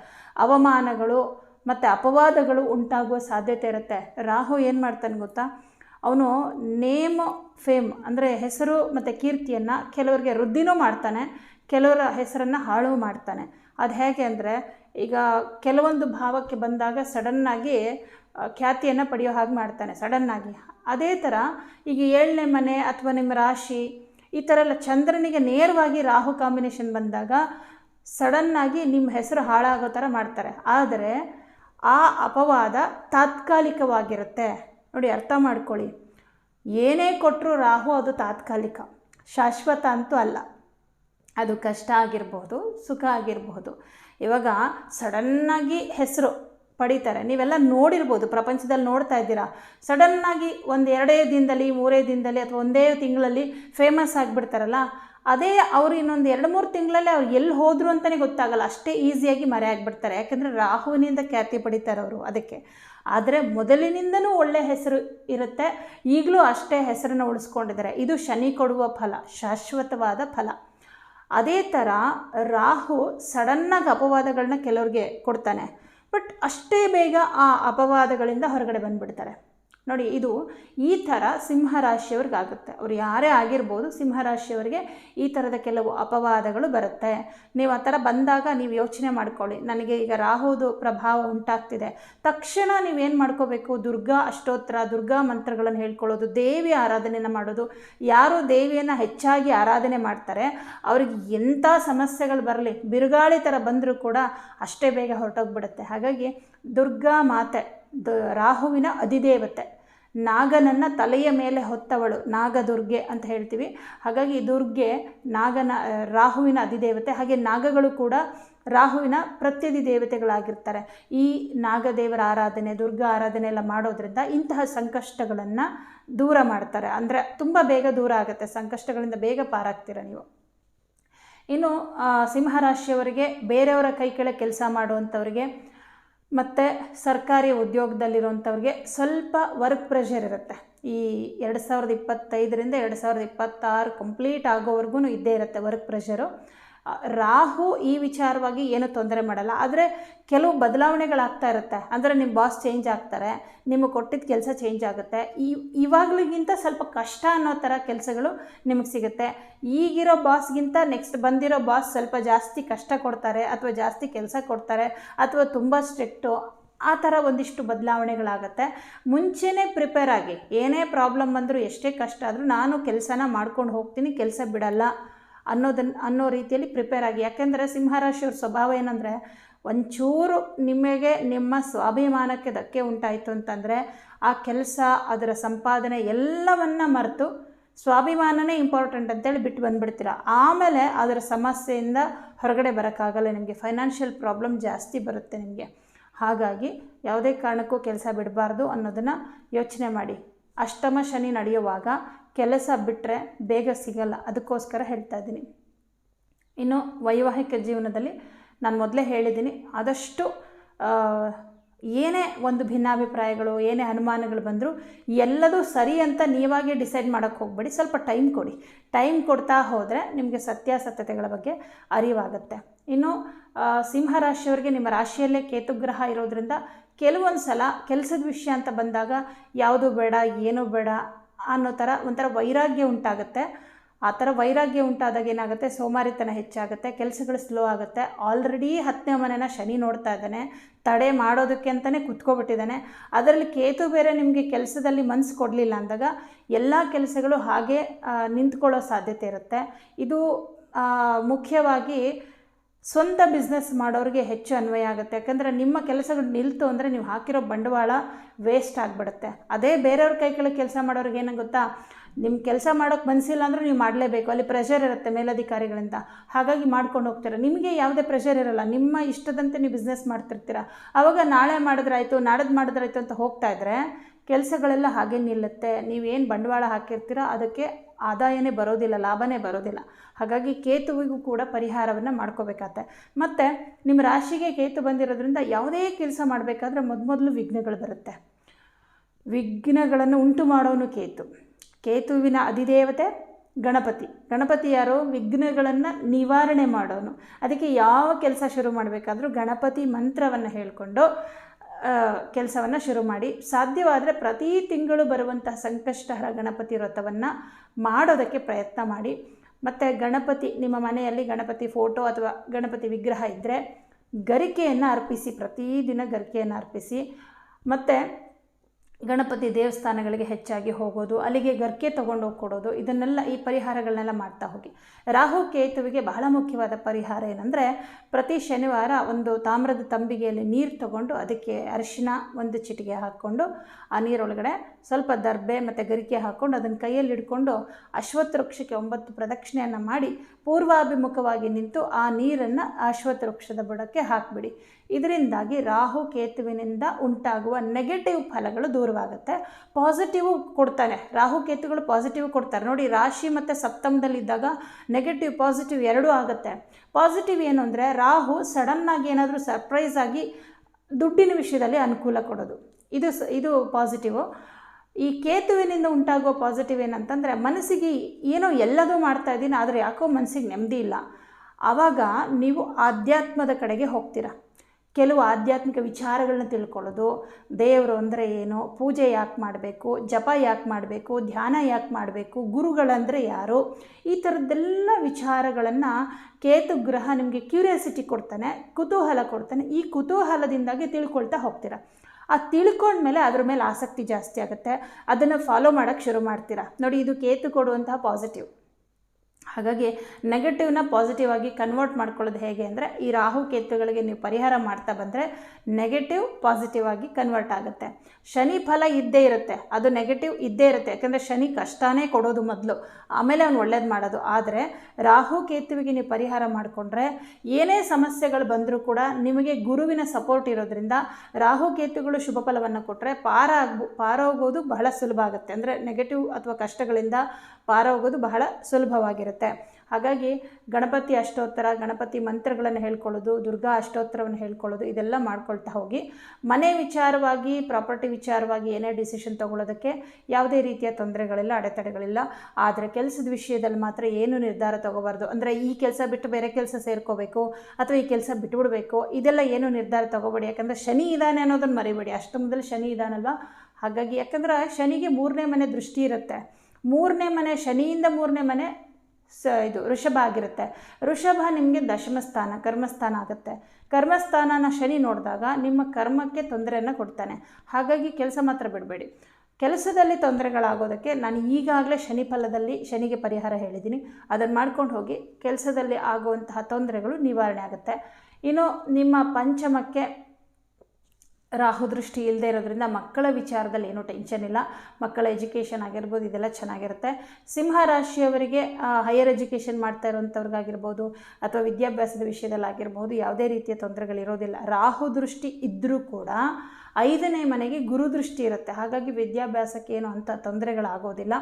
ಅವಮಾನಗಳು ಮತ್ತು ಅಪವಾದಗಳು ಉಂಟಾಗುವ ಸಾಧ್ಯತೆ ಇರುತ್ತೆ. ರಾಹು ಏನು ಮಾಡ್ತಾನೆ ಗೊತ್ತಾ? ಅವನು ನೇಮ್, ಫೇಮ್ ಅಂದರೆ ಹೆಸರು ಮತ್ತು ಕೀರ್ತಿಯನ್ನು ಕೆಲವರಿಗೆ ವೃದ್ಧಿನೂ ಮಾಡ್ತಾನೆ. ಕೆಲವರ ಹೆಸರನ್ನು ಹಾಳು ಮಾಡ್ತಾನೆ. ಅದು ಹೇಗೆ ಅಂದರೆ, ಈಗ ಕೆಲವೊಂದು ಭಾವಕ್ಕೆ ಬಂದಾಗ ಸಡನ್ನಾಗಿ ಖ್ಯಾತಿಯನ್ನು ಪಡೆಯೋ ಹಾಗೆ ಮಾಡ್ತಾನೆ ಸಡನ್ನಾಗಿ ಅದೇ ಥರ ಈಗ ಏಳನೇ ಮನೆ ಅಥವಾ ನಿಮ್ಮ ರಾಶಿ, ಈ ಥರ ಎಲ್ಲ ಚಂದ್ರನಿಗೆ ನೇರವಾಗಿ ರಾಹು ಕಾಂಬಿನೇಷನ್ ಬಂದಾಗ ಸಡನ್ನಾಗಿ ನಿಮ್ಮ ಹೆಸರು ಹಾಳಾಗೋ ಥರ ಮಾಡ್ತಾರೆ. ಆದರೆ, ಆ ಅಪವಾದ ತಾತ್ಕಾಲಿಕವಾಗಿರುತ್ತೆ. ನೋಡಿ, ಅರ್ಥ ಮಾಡ್ಕೊಳ್ಳಿ. ಏನೇ ಕೊಟ್ಟರು ರಾಹು ಅದು ತಾತ್ಕಾಲಿಕ. ಶಾಶ್ವತ ಅಂತೂ ಅಲ್ಲ. ಅದು ಕಷ್ಟ ಆಗಿರ್ಬೋದು, ಸುಖ ಆಗಿರಬಹುದು ಇವಾಗ ಸಡನ್ನಾಗಿ ಹೆಸರು ಪಡಿತಾರೆ. ನೀವೆಲ್ಲ ನೋಡಿರ್ಬೋದು, ಪ್ರಪಂಚದಲ್ಲಿ ನೋಡ್ತಾ ಇದ್ದೀರಾ. ಸಡನ್ನಾಗಿ ಒಂದು ಎರಡೇ ದಿನದಲ್ಲಿ, ಮೂರೇ ದಿನದಲ್ಲಿ ಅಥವಾ ಒಂದೇ ತಿಂಗಳಲ್ಲಿ ಫೇಮಸ್ ಆಗಿಬಿಡ್ತಾರಲ್ಲ, ಅದೇ ಅವ್ರು ಇನ್ನೊಂದು ಎರಡು ಮೂರು ತಿಂಗಳಲ್ಲಿ ಅವ್ರು ಎಲ್ಲಿ ಹೋದರು ಅಂತಲೇ ಗೊತ್ತಾಗಲ್ಲ. ಅಷ್ಟೇ ಈಸಿಯಾಗಿ ಮರೆ ಆಗಿಬಿಡ್ತಾರೆ. ಯಾಕೆಂದರೆ ರಾಹುವಿನಿಂದ ಖ್ಯಾತಿ ಪಡಿತಾರೆ ಅವರು ಅದಕ್ಕೆ. ಆದರೆ ಮೊದಲಿನಿಂದನೂ ಒಳ್ಳೆಯ ಹೆಸರು ಇರುತ್ತೆ. ಈಗಲೂ ಅಷ್ಟೇ ಹೆಸರನ್ನು ಉಳಿಸ್ಕೊಂಡಿದ್ದಾರೆ. ಇದು ಶನಿ ಕೊಡುವ ಫಲ, ಶಾಶ್ವತವಾದ ಫಲ. ಅದೇ ಥರ ರಾಹು ಸಡನ್ನಾಗಿ ಅಪವಾದಗಳನ್ನ ಕೆಲವ್ರಿಗೆ ಕೊಡ್ತಾನೆ. ಬಟ್ ಅಷ್ಟೇ ಬೇಗ ಆ ಅಪವಾದಗಳಿಂದ ಹೊರಗಡೆ ಬಂದುಬಿಡ್ತಾರೆ. ನೋಡಿ, ಇದು ಈ ಥರ ಸಿಂಹರಾಶಿಯವ್ರಿಗಾಗುತ್ತೆ. ಅವ್ರು ಯಾರೇ ಆಗಿರ್ಬೋದು ಸಿಂಹರಾಶಿಯವರಿಗೆ ಈ ಥರದ ಕೆಲವು ಅಪವಾದಗಳು ಬರುತ್ತೆ. ನೀವು ಆ ಥರ ಬಂದಾಗ ನೀವು ಯೋಚನೆ ಮಾಡ್ಕೊಳ್ಳಿ. ನನಗೆ ಈಗ ರಾಹುದು ಪ್ರಭಾವ ಉಂಟಾಗ್ತಿದೆ. ತಕ್ಷಣ ನೀವೇನು ಮಾಡ್ಕೋಬೇಕು? ದುರ್ಗಾ ಅಷ್ಟೋತ್ತರ ದುರ್ಗಾ ಮಂತ್ರಗಳನ್ನು ಹೇಳ್ಕೊಳ್ಳೋದು, ದೇವಿ ಆರಾಧನೆಯನ್ನು ಮಾಡೋದು. ಯಾರು ದೇವಿಯನ್ನು ಹೆಚ್ಚಾಗಿ ಆರಾಧನೆ ಮಾಡ್ತಾರೆ, ಅವ್ರಿಗೆ ಎಂಥ ಸಮಸ್ಯೆಗಳು ಬರಲಿ, ಬಿರುಗಾಳಿ ಥರ ಬಂದರೂ ಕೂಡ ಅಷ್ಟೇ ಬೇಗ ಹೊರಟೋಗ್ಬಿಡುತ್ತೆ. ಹಾಗಾಗಿ ದುರ್ಗಾ ಮಾತೆ ದ ರಾಹುವಿನ ಅಧಿದೇವತೆ. ನಾಗನನ್ನು ತಲೆಯ ಮೇಲೆ ಹೊತ್ತವಳು, ನಾಗದುರ್ಗೆ ಅಂತ ಹೇಳ್ತೀವಿ. ಹಾಗಾಗಿ ದುರ್ಗೆ ನಾಗನ, ರಾಹುವಿನ ಅಧಿದೇವತೆ, ಹಾಗೆ ನಾಗಗಳು ಕೂಡ ರಾಹುವಿನ ಪ್ರತ್ಯಧಿ ದೇವತೆಗಳಾಗಿರ್ತಾರೆ ಈ ನಾಗದೇವರ ಆರಾಧನೆ, ದುರ್ಗಾ ಆರಾಧನೆ ಎಲ್ಲ ಮಾಡೋದ್ರಿಂದ ಇಂತಹ ಸಂಕಷ್ಟಗಳನ್ನು ದೂರ ಮಾಡ್ತಾರೆ. ಅಂದರೆ ತುಂಬ ಬೇಗ ದೂರ ಆಗುತ್ತೆ. ಸಂಕಷ್ಟಗಳಿಂದ ಬೇಗ ಪಾರಾಗ್ತೀರ ನೀವು. ಇನ್ನು ಸಿಂಹರಾಶಿಯವರಿಗೆ ಬೇರೆಯವರ ಕೈ ಕೆಳಗೆ ಕೆಲಸ ಮಾಡುವಂಥವ್ರಿಗೆ ಮತ್ತು ಸರ್ಕಾರಿ ಉದ್ಯೋಗದಲ್ಲಿರುವಂಥವ್ರಿಗೆ ಸ್ವಲ್ಪ ವರ್ಕ್ ಪ್ರೆಷರ್ ಇರುತ್ತೆ. ಈ ಎರಡು ಸಾವಿರದ ಇಪ್ಪತ್ತೈದರಿಂದ ಎರಡು ಸಾವಿರದ ಇಪ್ಪತ್ತಾರು ಕಂಪ್ಲೀಟ್ ಆಗೋವರೆಗೂ ಇದ್ದೇ ಇರುತ್ತೆ ವರ್ಕ್ ಪ್ರೆಷರು ರಾಹು ಈ ವಿಚಾರವಾಗಿ ಏನು ತೊಂದರೆ ಮಾಡಲ್ಲ. ಆದರೆ ಕೆಲವು ಬದಲಾವಣೆಗಳಾಗ್ತಾ ಇರುತ್ತೆ. ಅಂದರೆ ನಿಮ್ಮ ಬಾಸ್ ಚೇಂಜ್ ಆಗ್ತಾರೆ, ನಿಮಗೆ ಕೊಟ್ಟಿದ್ದ ಕೆಲಸ ಚೇಂಜ್ ಆಗುತ್ತೆ. ಈ, ಇವಾಗಲಿಗಿಂತ ಸ್ವಲ್ಪ ಕಷ್ಟ ಅನ್ನೋ ಥರ ಕೆಲಸಗಳು ನಿಮಗೆ ಸಿಗುತ್ತೆ. ಈಗಿರೋ ಬಾಸ್ಗಿಂತ ನೆಕ್ಸ್ಟ್ ಬಂದಿರೋ ಬಾಸ್ ಸ್ವಲ್ಪ ಜಾಸ್ತಿ ಕಷ್ಟ ಕೊಡ್ತಾರೆ ಅಥವಾ ಜಾಸ್ತಿ ಕೆಲಸ ಕೊಡ್ತಾರೆ ಅಥವಾ ತುಂಬ ಸ್ಟ್ರಿಕ್ಟು ಆ ಥರ ಒಂದಿಷ್ಟು ಬದಲಾವಣೆಗಳಾಗತ್ತೆ. ಮುಂಚೆನೇ ಪ್ರಿಪೇರ್ ಆಗಿ, ಏನೇ ಪ್ರಾಬ್ಲಮ್ ಬಂದರೂ ಎಷ್ಟೇ ಕಷ್ಟ ಆದರೂ ನಾನು ಕೆಲಸನ ಮಾಡ್ಕೊಂಡು ಹೋಗ್ತೀನಿ, ಕೆಲಸ ಬಿಡಲ್ಲ. ಅನ್ನೋದನ್ನು ಅನ್ನೋ ರೀತಿಯಲ್ಲಿ ಪ್ರಿಪೇರ್ ಆಗಿ. ಯಾಕೆಂದರೆ ಸಿಂಹರಾಶಿಯವ್ರ ಸ್ವಭಾವ ಏನಂದರೆ, ಒಂಚೂರು ನಿಮಗೆ ನಿಮ್ಮ ಸ್ವಾಭಿಮಾನಕ್ಕೆ ಧಕ್ಕೆ ಉಂಟಾಯಿತು ಅಂತಂದರೆ, ಆ ಕೆಲಸ, ಅದರ ಸಂಪಾದನೆ ಎಲ್ಲವನ್ನ ಮರೆತು ಸ್ವಾಭಿಮಾನನೇ ಇಂಪಾರ್ಟೆಂಟ್ ಅಂತೇಳಿ ಬಿಟ್ಟು ಬಂದುಬಿಡ್ತೀರ. ಆಮೇಲೆ ಅದರ ಸಮಸ್ಯೆಯಿಂದ ಹೊರಗಡೆ ಬರೋಕ್ಕಾಗಲ್ಲ ನಿಮಗೆ. ಫೈನಾನ್ಷಿಯಲ್ ಪ್ರಾಬ್ಲಮ್ ಜಾಸ್ತಿ ಬರುತ್ತೆ ನಿಮಗೆ. ಹಾಗಾಗಿ ಯಾವುದೇ ಕಾರಣಕ್ಕೂ ಕೆಲಸ ಬಿಡಬಾರ್ದು ಅನ್ನೋದನ್ನು ಯೋಚನೆ ಮಾಡಿ. ಅಷ್ಟಮ ಶನಿ ನಡೆಯುವಾಗ ಕೆಲಸ ಬಿಟ್ಟರೆ ಬೇಗ ಸಿಗಲ್ಲ. ಅದಕ್ಕೋಸ್ಕರ ಹೇಳ್ತಾ ಇದ್ದೀನಿ. ಇನ್ನು ವೈವಾಹಿಕ ಜೀವನದಲ್ಲಿ ನಾನು ಮೊದಲೇ ಹೇಳಿದ್ದೀನಿ, ಆದಷ್ಟು ಏನೇ ಒಂದು ಭಿನ್ನಾಭಿಪ್ರಾಯಗಳು, ಏನೇ ಅನುಮಾನಗಳು ಬಂದರೂ ಎಲ್ಲದೂ ಸರಿ ಅಂತ ನೀವಾಗೇ ಡಿಸೈಡ್ ಮಾಡೋಕ್ಕೆ ಹೋಗಬೇಡಿ. ಸ್ವಲ್ಪ ಟೈಮ್ ಕೊಡಿ. ಟೈಮ್ ಕೊಡ್ತಾ ಹೋದರೆ ನಿಮಗೆ ಸತ್ಯಾಸತ್ಯತೆಗಳ ಬಗ್ಗೆ ಅರಿವಾಗುತ್ತೆ. ಇನ್ನು ಸಿಂಹರಾಶಿಯವರಿಗೆ ನಿಮ್ಮ ರಾಶಿಯಲ್ಲೇ ಕೇತುಗ್ರಹ ಇರೋದ್ರಿಂದ ಕೆಲವೊಂದು ಸಲ ಕೆಲಸದ ವಿಷಯ ಅಂತ ಬಂದಾಗ, ಯಾವುದು ಬೇಡ, ಏನೂ ಬೇಡ ಅನ್ನೋ ಥರ ಒಂಥರ ವೈರಾಗ್ಯ ಉಂಟಾಗುತ್ತೆ. ಆ ಥರ ವೈರಾಗ್ಯ ಉಂಟಾದಾಗ ಏನಾಗುತ್ತೆ? ಸೋಮಾರಿತನ ಹೆಚ್ಚಾಗುತ್ತೆ, ಕೆಲಸಗಳು ಸ್ಲೋ ಆಗುತ್ತೆ. ಆಲ್ರೆಡಿ ಹತ್ತನೇ ಮನೆನ ಶನಿ ನೋಡ್ತಾ ಇದ್ದಾನೆ. ತಡೆ ಮಾಡೋದಕ್ಕೆ ಅಂತಲೇ ಕುತ್ಕೊಬಿಟ್ಟಿದ್ದಾನೆ. ಅದರಲ್ಲಿ ಕೇತು ಬೇರೆ ನಿಮಗೆ ಕೆಲಸದಲ್ಲಿ ಮನಸ್ಸು ಕೊಡಲಿಲ್ಲ ಅಂದಾಗ ಎಲ್ಲ ಕೆಲಸಗಳು ಹಾಗೆ ನಿಂತ್ಕೊಳ್ಳೋ ಸಾಧ್ಯತೆ ಇರುತ್ತೆ. ಇದು ಮುಖ್ಯವಾಗಿ ಸ್ವಂತ ಬಿಸ್ನೆಸ್ ಮಾಡೋರಿಗೆ ಹೆಚ್ಚು ಅನ್ವಯ ಆಗುತ್ತೆ. ಯಾಕಂದರೆ ನಿಮ್ಮ ಕೆಲಸಗಳು ನಿಲ್ತು ಅಂದರೆ ನೀವು ಹಾಕಿರೋ ಬಂಡವಾಳ ವೇಸ್ಟ್ ಆಗಿಬಿಡುತ್ತೆ. ಅದೇ ಬೇರೆಯವ್ರ ಕೈ ಕೆಳಗೆ ಕೆಲಸ ಮಾಡೋರಿಗೆ ಏನೋ ಗೊತ್ತಾ? ನಿಮ್ಮ ಕೆಲಸ ಮಾಡೋಕ್ಕೆ ಮನಸ್ಸಿಲ್ಲ ಅಂದರೆ ನೀವು ಮಾಡಲೇಬೇಕು. ಅಲ್ಲಿ ಪ್ರೆಷರ್ ಇರುತ್ತೆ ಮೇಲಧಿಕಾರಿಗಳಿಂದ. ಹಾಗಾಗಿ ಮಾಡ್ಕೊಂಡು ಹೋಗ್ತೀರ? ನಿಮಗೆ ಯಾವುದೇ ಪ್ರೆಷರ್ ಇರಲ್ಲ. ನಿಮ್ಮ ಇಷ್ಟದಂತೆ ನೀವು ಬಿಸ್ನೆಸ್ ಮಾಡ್ತಿರ್ತೀರ. ಆವಾಗ ನಾಳೆ ಮಾಡಿದ್ರಾಯ್ತು ನಾಡದ್ದು ಮಾಡಿದ್ರಾಯ್ತು ಅಂತ ಹೋಗ್ತಾ ಇದ್ದರೆ ಕೆಲಸಗಳೆಲ್ಲ ಹಾಗೆ ನಿಲ್ಲುತ್ತೆ. ನೀವೇನು ಬಂಡವಾಳ ಹಾಕಿರ್ತೀರ ಅದಕ್ಕೆ ಆದಾಯನೇ ಬರೋದಿಲ್ಲ, ಲಾಭನೇ ಬರೋದಿಲ್ಲ. ಹಾಗಾಗಿ ಕೇತುವಿಗೂ ಕೂಡ ಪರಿಹಾರವನ್ನು ಮಾಡ್ಕೋಬೇಕಾಗತ್ತೆ. ಮತ್ತು ನಿಮ್ಮ ರಾಶಿಗೆ ಕೇತು ಬಂದಿರೋದ್ರಿಂದ ಯಾವುದೇ ಕೆಲಸ ಮಾಡಬೇಕಾದ್ರೆ ಮೊದಮೊದಲು ವಿಘ್ನಗಳು ಬರುತ್ತೆ. ವಿಘ್ನಗಳನ್ನು ಉಂಟು ಮಾಡೋನು ಕೇತು. ಕೇತುವಿನ ಅಧಿದೇವತೆ ಗಣಪತಿ. ಗಣಪತಿ ಯಾರು? ವಿಘ್ನಗಳನ್ನು ನಿವಾರಣೆ ಮಾಡೋನು. ಅದಕ್ಕೆ ಯಾವ ಕೆಲಸ ಶುರು ಮಾಡಬೇಕಾದ್ರೂ ಗಣಪತಿ ಮಂತ್ರವನ್ನು ಹೇಳಿಕೊಂಡು ಕೆಲಸವನ್ನು ಶುರು ಮಾಡಿ. ಸಾಧ್ಯವಾದರೆ ಪ್ರತಿ ತಿಂಗಳು ಬರುವಂತಹ ಸಂಕಷ್ಟಹರ ಗಣಪತಿ ವ್ರತವನ್ನು ಮಾಡೋದಕ್ಕೆ ಪ್ರಯತ್ನ ಮಾಡಿ. ಮತ್ತು ಗಣಪತಿ, ನಿಮ್ಮ ಮನೆಯಲ್ಲಿ ಗಣಪತಿ ಫೋಟೋ ಅಥವಾ ಗಣಪತಿ ವಿಗ್ರಹ ಇದ್ದರೆ ಗರಿಕೆಯನ್ನು ಅರ್ಪಿಸಿ ಪ್ರತಿದಿನ ಗರಿಕೆಯನ್ನು ಅರ್ಪಿಸಿ. ಮತ್ತು ಗಣಪತಿ ದೇವಸ್ಥಾನಗಳಿಗೆ ಹೆಚ್ಚಾಗಿ ಹೋಗೋದು, ಅಲ್ಲಿಗೆ ಗರ್ಕೆ ತಗೊಂಡು ಹೋಗಿ ಕೊಡೋದು, ಇದನ್ನೆಲ್ಲ ಈ ಪರಿಹಾರಗಳನ್ನೆಲ್ಲ ಮಾಡ್ತಾ ಹೋಗಿ. ರಾಹು ಕೇತುವಿಗೆ ಬಹಳ ಮುಖ್ಯವಾದ ಪರಿಹಾರ ಏನಂದರೆ, ಪ್ರತಿ ಶನಿವಾರ ಒಂದು ತಾಮ್ರದ ತಂಬಿಗೆಯಲ್ಲಿ ನೀರು ತಗೊಂಡು ಅದಕ್ಕೆ ಅರಿಶಿನ ಒಂದು ಚಿಟಿಕೆ ಹಾಕ್ಕೊಂಡು, ಆ ನೀರೊಳಗಡೆ ಸ್ವಲ್ಪ ದರ್ಬೆ ಮತ್ತು ಗರಿಕೆ ಹಾಕ್ಕೊಂಡು ಅದನ್ನು ಕೈಯಲ್ಲಿ ಹಿಡ್ಕೊಂಡು ಅಶ್ವತ್ಥ ವೃಕ್ಷಕ್ಕೆ ಒಂಬತ್ತು ಪ್ರದಕ್ಷಿಣೆಯನ್ನು ಮಾಡಿ ಪೂರ್ವಾಭಿಮುಖವಾಗಿ ನಿಂತು ಆ ನೀರನ್ನು ಅಶ್ವತ್ಥ ವೃಕ್ಷದ ಬುಡಕ್ಕೆ ಹಾಕಿಬಿಡಿ. ಇದರಿಂದಾಗಿ ರಾಹು ಕೇತುವಿನಿಂದ ಉಂಟಾಗುವ ನೆಗೆಟಿವ್ ಫಲಗಳು ದೂರವಾಗುತ್ತೆ. ಪಾಸಿಟಿವ್ ಕೊಡ್ತಾನೆ. ರಾಹು ಕೇತುಗಳು ಪಾಸಿಟಿವ್ ಕೊಡ್ತಾರೆ. ನೋಡಿ, ರಾಶಿ ಮತ್ತು ಸಪ್ತಮದಲ್ಲಿದ್ದಾಗ ನೆಗೆಟಿವ್ ಪಾಸಿಟಿವ್ ಎರಡೂ ಆಗುತ್ತೆ. ಪಾಸಿಟಿವ್ ಏನು ಅಂದರೆ ರಾಹು ಸಡನ್ನಾಗಿ ಏನಾದರೂ ಸರ್ಪ್ರೈಸ್ ಆಗಿ ದುಡ್ಡಿನ ವಿಷಯದಲ್ಲಿ ಅನುಕೂಲ ಕೊಡೋದು. ಇದು ಸ, ಇದು ಪಾಸಿಟಿವು ಈ ಕೇತುವಿನಿಂದ ಉಂಟಾಗುವ ಪಾಸಿಟಿವ್ ಏನಂತಂದರೆ ಮನಸ್ಸಿಗೆ ಏನೋ ಎಲ್ಲದೂ ಮಾಡ್ತಾ ಇದ್ದೀನಿ, ಆದರೆ ಯಾಕೋ ಮನಸ್ಸಿಗೆ ನೆಮ್ಮದಿ ಇಲ್ಲ. ಆವಾಗ ನೀವು ಆಧ್ಯಾತ್ಮದ ಕಡೆಗೆ ಹೋಗ್ತೀರಾ. ಕೆಲವು ಆಧ್ಯಾತ್ಮಿಕ ವಿಚಾರಗಳನ್ನ ತಿಳ್ಕೊಳ್ಳೋದು. ದೇವರು ಅಂದರೆ ಏನು? ಪೂಜೆ ಯಾಕೆ ಮಾಡಬೇಕು? ಜಪ ಯಾಕೆ ಮಾಡಬೇಕು? ಧ್ಯಾನ ಯಾಕೆ ಮಾಡಬೇಕು? ಗುರುಗಳಂದರೆ ಯಾರು? ಈ ಥರದ್ದೆಲ್ಲ ವಿಚಾರಗಳನ್ನು ಕೇತು ಗ್ರಹ ನಿಮಗೆ ಕ್ಯೂರಿಯಾಸಿಟಿ ಕೊಡ್ತಾನೆ, ಕುತೂಹಲ ಕೊಡ್ತಾನೆ. ಈ ಕುತೂಹಲದಿಂದಾಗಿ ತಿಳ್ಕೊಳ್ತಾ ಹೋಗ್ತೀರ? ಆ ತಿಳ್ಕೊಂಡ್ಮೇಲೆ ಅದ್ರ ಮೇಲೆ ಆಸಕ್ತಿ ಜಾಸ್ತಿ ಆಗುತ್ತೆ. ಅದನ್ನು ಫಾಲೋ ಮಾಡೋಕ್ಕೆ ಶುರು ಮಾಡ್ತೀರಾ? ನೋಡಿ, ಇದು ಕೇತು ಕೊಡುವಂತಹ ಪಾಸಿಟಿವ್ ಹಾಗಾಗಿ ನೆಗೆಟಿವ್ನ ಪಾಸಿಟಿವ್ ಆಗಿ ಕನ್ವರ್ಟ್ ಮಾಡ್ಕೊಳ್ಳೋದು ಹೇಗೆ ಅಂದರೆ ಈ ರಾಹು ಕೇತುಗಳಿಗೆ ನೀವು ಪರಿಹಾರ ಮಾಡ್ತಾ ಬಂದರೆ ನೆಗೆಟಿವ್ ಪಾಸಿಟಿವ್ ಆಗಿ ಕನ್ವರ್ಟ್ ಆಗುತ್ತೆ. ಶನಿ ಫಲ ಇದ್ದೇ ಇರುತ್ತೆ. ಅದು ನೆಗೆಟಿವ್ ಇದ್ದೇ ಇರುತ್ತೆ. ಯಾಕಂದರೆ ಶನಿ ಕಷ್ಟನೇ ಕೊಡೋದು ಮೊದಲು. ಆಮೇಲೆ ಅವ್ನು ಒಳ್ಳೇದು ಮಾಡೋದು. ಆದರೆ ರಾಹು ಕೇತುವಿಗೆ ನೀವು ಪರಿಹಾರ ಮಾಡಿಕೊಂಡ್ರೆ ಏನೇ ಸಮಸ್ಯೆಗಳು ಬಂದರೂ ಕೂಡ ನಿಮಗೆ ಗುರುವಿನ ಸಪೋರ್ಟ್ ಇರೋದ್ರಿಂದ ರಾಹು ಕೇತುಗಳು ಶುಭ ಫಲವನ್ನು ಕೊಟ್ಟರೆ ಪಾರ ಆಗ್ಬೋ ಪಾರೋಗೋದು ಬಹಳ ಸುಲಭ ಆಗುತ್ತೆ. ಅಂದರೆ ನೆಗೆಟಿವ್ ಅಥವಾ ಕಷ್ಟಗಳಿಂದ ಪಾರೋಗೋದು ಬಹಳ ಸುಲಭವಾಗಿರುತ್ತೆ. ಹಾಗಾಗಿ ಗಣಪತಿ ಅಷ್ಟೋತ್ತರ, ಗಣಪತಿ ಮಂತ್ರಗಳನ್ನು ಹೇಳ್ಕೊಳ್ಳೋದು, ದುರ್ಗಾ ಅಷ್ಟೋತ್ತರವನ್ನು ಹೇಳ್ಕೊಳ್ಳೋದು, ಇದೆಲ್ಲ ಮಾಡ್ಕೊಳ್ತಾ ಹೋಗಿ ಮನೆ ವಿಚಾರವಾಗಿ ಪ್ರಾಪರ್ಟಿ ವಿಚಾರವಾಗಿ ಏನೇ ಡಿಸಿಷನ್ ತೊಗೊಳ್ಳೋದಕ್ಕೆ ಯಾವುದೇ ರೀತಿಯ ತೊಂದರೆಗಳಿಲ್ಲ, ಅಡೆತಡೆಗಳಿಲ್ಲ. ಆದರೆ ಕೆಲಸದ ವಿಷಯದಲ್ಲಿ ಮಾತ್ರ ಏನು ನಿರ್ಧಾರ ತೊಗೋಬಾರ್ದು. ಅಂದರೆ ಈ ಕೆಲಸ ಬಿಟ್ಟು ಬೇರೆ ಕೆಲಸ ಸೇರ್ಕೋಬೇಕು ಅಥವಾ ಈ ಕೆಲಸ ಬಿಟ್ಬಿಡ್ಬೇಕು, ಇದೆಲ್ಲ ಏನು ನಿರ್ಧಾರ ತೊಗೋಬೇಡಿ. ಯಾಕಂದರೆ ಶನಿ ಇದ್ದಾನೆ ಅನ್ನೋದನ್ನು ಮರಿಬೇಡಿ. ಮೊದಲು ಶನಿ ಇದಾನಲ್ವಾ? ಹಾಗಾಗಿ ಯಾಕಂದ್ರೆ ಶನಿಗೆ ಮೂರನೇ ಮನೆ ದೃಷ್ಟಿ ಇರುತ್ತೆ. ಮೂರನೇ ಮನೆ, ಶನಿಯಿಂದ ಮೂರನೇ ಮನೆ ಸ ಇದು ಋಷಭ ಆಗಿರುತ್ತೆ. ಋಷಭ ನಿಮಗೆ ದಶಮಸ್ಥಾನ ಕರ್ಮಸ್ಥಾನ ಆಗುತ್ತೆ. ಕರ್ಮಸ್ಥಾನನ ಶನಿ ನೋಡಿದಾಗ ನಿಮ್ಮ ಕರ್ಮಕ್ಕೆ ತೊಂದರೆಯನ್ನು ಕೊಡ್ತಾನೆ. ಹಾಗಾಗಿ ಕೆಲಸ ಮಾತ್ರ ಬಿಡಬೇಡಿ. ಕೆಲಸದಲ್ಲಿ ತೊಂದರೆಗಳಾಗೋದಕ್ಕೆ ನಾನು ಈಗಾಗಲೇ ಶನಿ ಫಲದಲ್ಲಿ ಶನಿಗೆ ಪರಿಹಾರ ಹೇಳಿದ್ದೀನಿ. ಅದನ್ನು ಮಾಡ್ಕೊಂಡು ಹೋಗಿ ಕೆಲಸದಲ್ಲಿ ಆಗುವಂತಹ ತೊಂದರೆಗಳು ನಿವಾರಣೆ ಆಗುತ್ತೆ. ಇನ್ನು ನಿಮ್ಮ ಪಂಚಮಕ್ಕೆ ರಾಹು ದೃಷ್ಟಿ ಇಲ್ಲದೆ ಇರೋದ್ರಿಂದ ಮಕ್ಕಳ ವಿಚಾರದಲ್ಲಿ ಏನೂ ಟೆನ್ಷನ್ ಇಲ್ಲ. ಮಕ್ಕಳ ಎಜುಕೇಷನ್ ಆಗಿರ್ಬೋದು, ಇದೆಲ್ಲ ಚೆನ್ನಾಗಿರುತ್ತೆ. ಸಿಂಹ ರಾಶಿಯವರಿಗೆ ಹೈಯರ್ ಎಜುಕೇಷನ್ ಮಾಡ್ತಾ ಇರೋಂಥವ್ರಿಗಾಗಿರ್ಬೋದು ಅಥವಾ ವಿದ್ಯಾಭ್ಯಾಸದ ವಿಷಯದಲ್ಲಿ ಆಗಿರ್ಬೋದು, ಯಾವುದೇ ರೀತಿಯ ತೊಂದರೆಗಳಿರೋದಿಲ್ಲ ರಾಹು ದೃಷ್ಟಿ ಇದ್ದರೂ ಕೂಡ ಐದನೇ ಮನೆಗೆ ಗುರು ದೃಷ್ಟಿ ಇರುತ್ತೆ. ಹಾಗಾಗಿ ವಿದ್ಯಾಭ್ಯಾಸಕ್ಕೆ ಏನು ಅಂಥ ತೊಂದರೆಗಳಾಗೋದಿಲ್ಲ.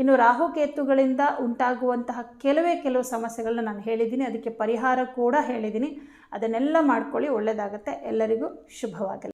ಇನ್ನು ರಾಹುಕೇತುಗಳಿಂದ ಉಂಟಾಗುವಂತಹ ಕೆಲವೇ ಕೆಲವು ಸಮಸ್ಯೆಗಳನ್ನ ನಾನು ಹೇಳಿದ್ದೀನಿ. ಅದಕ್ಕೆ ಪರಿಹಾರ ಕೂಡ ಹೇಳಿದ್ದೀನಿ. ಅದನ್ನೆಲ್ಲ ಮಾಡ್ಕೊಳ್ಳಿ ಒಳ್ಳೆಯದಾಗುತ್ತೆ ಎಲ್ಲರಿಗೂ ಶುಭವಾಗಲಿ.